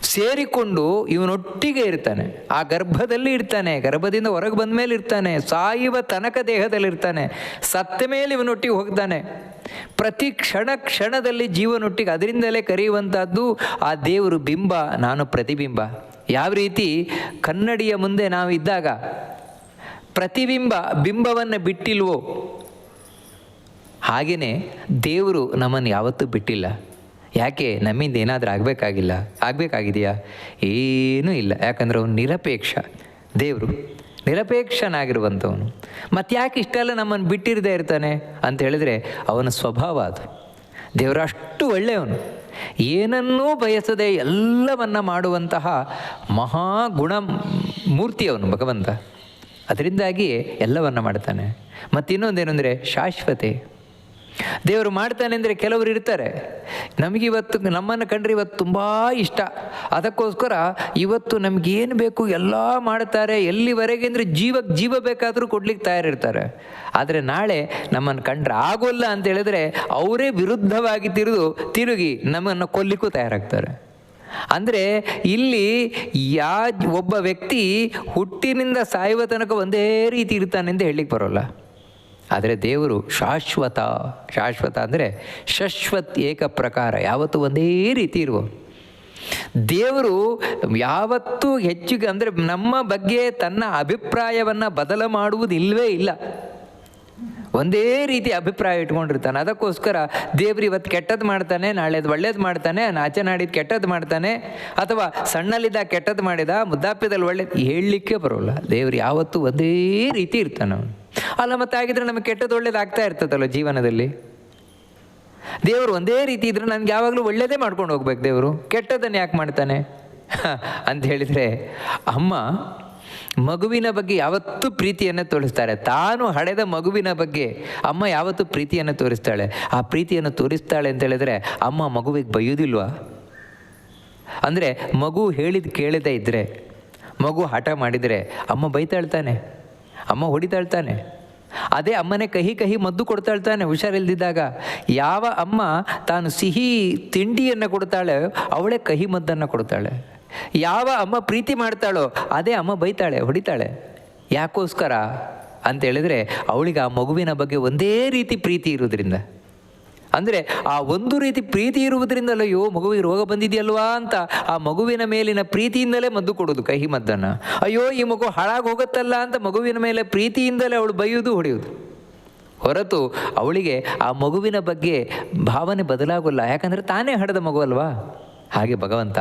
ಸೇರಿಕೊಂಡು ಇವನೊಟ್ಟಿಗೆ ಇರ್ತಾನೆ. ಆ ಗರ್ಭದಲ್ಲಿ ಇರ್ತಾನೆ, ಗರ್ಭದಿಂದ ಹೊರಗೆ ಬಂದ ಮೇಲೆ ಇರ್ತಾನೆ, ಸಾಯುವ ತನಕ ದೇಹದಲ್ಲಿ ಇರ್ತಾನೆ, ಸತ್ತ ಮೇಲೆ ಇವನೊಟ್ಟಿಗೆ ಹೋಗ್ತಾನೆ. ಪ್ರತಿ ಕ್ಷಣ ಕ್ಷಣದಲ್ಲಿ ಜೀವನೊಟ್ಟಿಗೆ ಅದರಿಂದಲೇ ಕರೆಯುವಂತಹದ್ದು, ಆ ದೇವರು ಬಿಂಬ, ನಾನು ಪ್ರತಿಬಿಂಬ. ಯಾವ ರೀತಿ? ಕನ್ನಡಿಯ ಮುಂದೆ ನಾವು ಇದ್ದಾಗ, ಪ್ರತಿಬಿಂಬ ಬಿಂಬವನ್ನು ಬಿಟ್ಟಿಲ್ವೋ? ಹಾಗೆಯೇ ದೇವರು ನಮ್ಮನ್ನು ಯಾವತ್ತೂ ಬಿಟ್ಟಿಲ್ಲ. ಯಾಕೆ? ನಮ್ಮಿಂದ ಏನಾದರೂ ಆಗಬೇಕಾಗಿಲ್ಲ. ಆಗಬೇಕಾಗಿದೆಯಾ? ಏನೂ ಇಲ್ಲ. ಯಾಕಂದ್ರೆ ಅವನು ನಿರಪೇಕ್ಷ. ದೇವರು ನಿರಪೇಕ್ಷನಾಗಿರುವಂಥವನು. ಮತ್ತು ಯಾಕೆ ಇಷ್ಟೆಲ್ಲ ನಮ್ಮನ್ನು ಬಿಟ್ಟಿರದೆ ಇರ್ತಾನೆ? ಅಂತ ಹೇಳಿದರೆ ಅವನ ಸ್ವಭಾವ ಅದು. ದೇವರು ಅಷ್ಟು ಒಳ್ಳೆಯವನು. ಏನನ್ನೂ ಬಯಸದೆ ಎಲ್ಲವನ್ನ ಮಾಡುವಂತಹ ಮಹಾಗುಣ ಮೂರ್ತಿಯವನು ಭಗವಂತ. ಅದರಿಂದಾಗಿ ಎಲ್ಲವನ್ನ ಮಾಡ್ತಾನೆ. ಮತ್ತು ಅಂದರೆ ಶಾಶ್ವತೆ. ದೇವರು ಮಾಡ್ತಾನೆ ಅಂದರೆ ಕೆಲವರು ಇರ್ತಾರೆ. ನಮಗಿವತ್ತು ನಮ್ಮನ್ನು ಕಂಡ್ರೆ ಇವತ್ತು ತುಂಬ ಇಷ್ಟ. ಅದಕ್ಕೋಸ್ಕರ ಇವತ್ತು ನಮಗೇನು ಬೇಕು ಎಲ್ಲ ಮಾಡ್ತಾರೆ ಎಲ್ಲಿವರೆಗೆ ಅಂದರೆ ಜೀವ ಜೀವ ಬೇಕಾದರೂ ಕೊಡ್ಲಿಕ್ಕೆ ತಯಾರಿರ್ತಾರೆ. ಆದರೆ ನಾಳೆ ನಮ್ಮನ್ನು ಕಂಡ್ರೆ ಆಗೋಲ್ಲ ಅಂತ ಹೇಳಿದ್ರೆ ಅವರೇ ವಿರುದ್ಧವಾಗಿ ತಿರುದು, ತಿರುಗಿ ನಮ್ಮನ್ನು ಕೊಲ್ಲಿಕ್ಕೂ ತಯಾರಾಗ್ತಾರೆ. ಅಂದರೆ ಇಲ್ಲಿ ಯಾ, ಒಬ್ಬ ವ್ಯಕ್ತಿ ಹುಟ್ಟಿನಿಂದ ಸಾಯುವ ತನಕ ಒಂದೇ ರೀತಿ ಇರ್ತಾನೆ ಅಂತ ಹೇಳಲಿಕ್ಕೆ ಬರೋಲ್ಲ. ಆದರೆ ದೇವರು ಶಾಶ್ವತ ಶಾಶ್ವತ ಅಂದರೆ ಶಶ್ವತ್ ಏಕ ಪ್ರಕಾರ, ಯಾವತ್ತೂ ಒಂದೇ ರೀತಿ ಇರುವ. ದೇವರು ಯಾವತ್ತೂ ಹೆಚ್ಚಿಗೆ ಅಂದರೆ ನಮ್ಮ ಬಗ್ಗೆ ತನ್ನ ಅಭಿಪ್ರಾಯವನ್ನು ಬದಲ ಮಾಡುವುದು ಇಲ್ಲವೇ ಇಲ್ಲ. ಒಂದೇ ರೀತಿ ಅಭಿಪ್ರಾಯ ಇಟ್ಕೊಂಡಿರ್ತಾನೆ. ಅದಕ್ಕೋಸ್ಕರ ದೇವ್ರು ಇವತ್ತು ಕೆಟ್ಟದ್ದು ಮಾಡ್ತಾನೆ, ನಾಳೆದು ಒಳ್ಳೇದು ಮಾಡ್ತಾನೆ ನಾಚೆ ನಾಡಿದ್ದು ಕೆಟ್ಟದ್ದು ಮಾಡ್ತಾನೆ, ಅಥವಾ ಸಣ್ಣಲ್ಲಿದ್ದ ಕೆಟ್ಟದ್ದು ಮಾಡಿದ ಮುದ್ದಾಪ್ಯದಲ್ಲಿ ಒಳ್ಳೇದು ಹೇಳಲಿಕ್ಕೆ ಬರೋಲ್ಲ. ದೇವ್ರು ಯಾವತ್ತೂ ಒಂದೇ ರೀತಿ ಇರ್ತಾನೆ ಅವನು. ಅಲ್ಲ, ಮತ್ತೆ ಆಗಿದ್ರೆ ನಮಗೆ ಕೆಟ್ಟದ್ದು ಒಳ್ಳೇದಾಗ್ತಾ ಇರ್ತದಲ್ಲ ಜೀವನದಲ್ಲಿ? ದೇವರು ಒಂದೇ ರೀತಿ ಇದ್ರೆ ನನಗೆ ಯಾವಾಗಲೂ ಒಳ್ಳೇದೇ ಮಾಡ್ಕೊಂಡು ಹೋಗ್ಬೇಕು ದೇವರು. ಕೆಟ್ಟದನ್ನು ಯಾಕೆ ಮಾಡ್ತಾನೆ? ಅಂತ ಹೇಳಿದರೆ, ಅಮ್ಮ, ಮಗುವಿನ ಬಗ್ಗೆ ಯಾವತ್ತೂ ಪ್ರೀತಿಯನ್ನು ತೋರಿಸ್ತಾರೆ. ತಾನು ಹಡೆದ ಮಗುವಿನ ಬಗ್ಗೆ ಅಮ್ಮ ಯಾವತ್ತೂ ಪ್ರೀತಿಯನ್ನು ತೋರಿಸ್ತಾಳೆ. ಆ ಪ್ರೀತಿಯನ್ನು ತೋರಿಸ್ತಾಳೆ ಅಂತ ಹೇಳಿದ್ರೆ, ಅಮ್ಮ ಮಗುವಿಗೆ ಬೈಯೋದಿಲ್ವಾ? ಅಂದರೆ ಮಗು ಹೇಳಿದ ಕೇಳದೇ ಇದ್ದರೆ ಮಗು ಹಠ ಮಾಡಿದರೆ ಅಮ್ಮ ಬೈತಾಳ್ತಾನೆ. ಅಮ್ಮ ಹೊಡಿತಾಳ್ತಾನೆ ಅದೇ ಅಮ್ಮನೇ ಕಹಿ ಕಹಿ ಮದ್ದು ಕೊಡ್ತಾಳ್ತಾನೆ ಹುಷಾರಿಲ್ದಿದ್ದಾಗ. ಯಾವ ಅಮ್ಮ ತಾನು ಸಿಹಿ ತಿಂಡಿಯನ್ನು ಕೊಡ್ತಾಳೆ, ಅವಳೇ ಕಹಿ ಮದ್ದನ್ನು ಕೊಡ್ತಾಳೆ. ಯಾವ ಅಮ್ಮ ಪ್ರೀತಿ ಮಾಡ್ತಾಳೋ, ಅದೇ ಅಮ್ಮ ಬೈತಾಳೆ, ಹೊಡಿತಾಳೆ. ಯಾಕೋಸ್ಕರ? ಅಂತ ಹೇಳಿದ್ರೆ, ಅವಳಿಗೆ ಆ ಮಗುವಿನ ಬಗ್ಗೆ ಒಂದೇ ರೀತಿ ಪ್ರೀತಿ ಇರೋದ್ರಿಂದ ಅಂದರೆ ಆ ಒಂದು ರೀತಿ ಪ್ರೀತಿ ಇರುವುದರಿಂದಲೋ ಅಯ್ಯೋ ಮಗುವಿಗೆ ರೋಗ ಬಂದಿದೆಯಲ್ವಾ ಅಂತ ಆ ಮಗುವಿನ ಮೇಲಿನ ಪ್ರೀತಿಯಿಂದಲೇ ಮದ್ದು ಕೊಡೋದು ಕಹಿ ಮದ್ದನ್ನು. ಅಯ್ಯೋ, ಈ ಮಗು ಹಾಳಾಗಿ ಹೋಗುತ್ತಲ್ಲ ಅಂತ ಮಗುವಿನ ಮೇಲೆ ಪ್ರೀತಿಯಿಂದಲೇ ಅವಳು ಬೈಯೋದು ಹೊಡೆಯೋದು. ಹೊರತು ಅವಳಿಗೆ ಆ ಮಗುವಿನ ಬಗ್ಗೆ ಭಾವನೆ ಬದಲಾಗೋಲ್ಲ. ಯಾಕಂದರೆ ತಾನೇ ಹಡೆದ ಮಗು ಅಲ್ವಾ? ಹಾಗೆ ಭಗವಂತ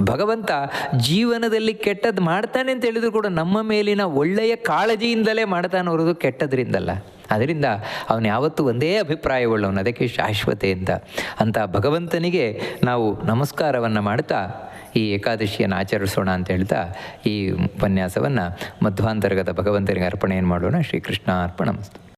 ಭಗವಂತ ಜೀವನದಲ್ಲಿ ಕೆಟ್ಟದ್ದು ಮಾಡ್ತಾನೆ ಅಂತ ಹೇಳಿದ್ರು ಕೂಡ ನಮ್ಮ ಮೇಲಿನ ಒಳ್ಳೆಯ ಕಾಳಜಿಯಿಂದಲೇ ಮಾಡ್ತಾನೆ ಹೊರದು ಕೆಟ್ಟದ್ರಿಂದಲ್ಲ. ಅದರಿಂದ ಅವನು ಯಾವತ್ತೂ ಒಂದೇ ಅಭಿಪ್ರಾಯವುಳ್ಳವನು, ಅದಕ್ಕೆ ಶಾಶ್ವತೆ ಅಂತ. ಅಂತ ಭಗವಂತನಿಗೆ ನಾವು ನಮಸ್ಕಾರವನ್ನು ಮಾಡ್ತಾ, ಈ ಏಕಾದಶಿಯನ್ನು ಆಚರಿಸೋಣ ಅಂತ ಹೇಳ್ತಾ, ಈ ಉಪನ್ಯಾಸವನ್ನು ಮಧ್ವಾಂತರ್ಗತ ಭಗವಂತನಿಗೆ ಅರ್ಪಣೆಯನ್ನು ಮಾಡೋಣ. ಶ್ರೀಕೃಷ್ಣ ಅರ್ಪಣಮಸ್ತು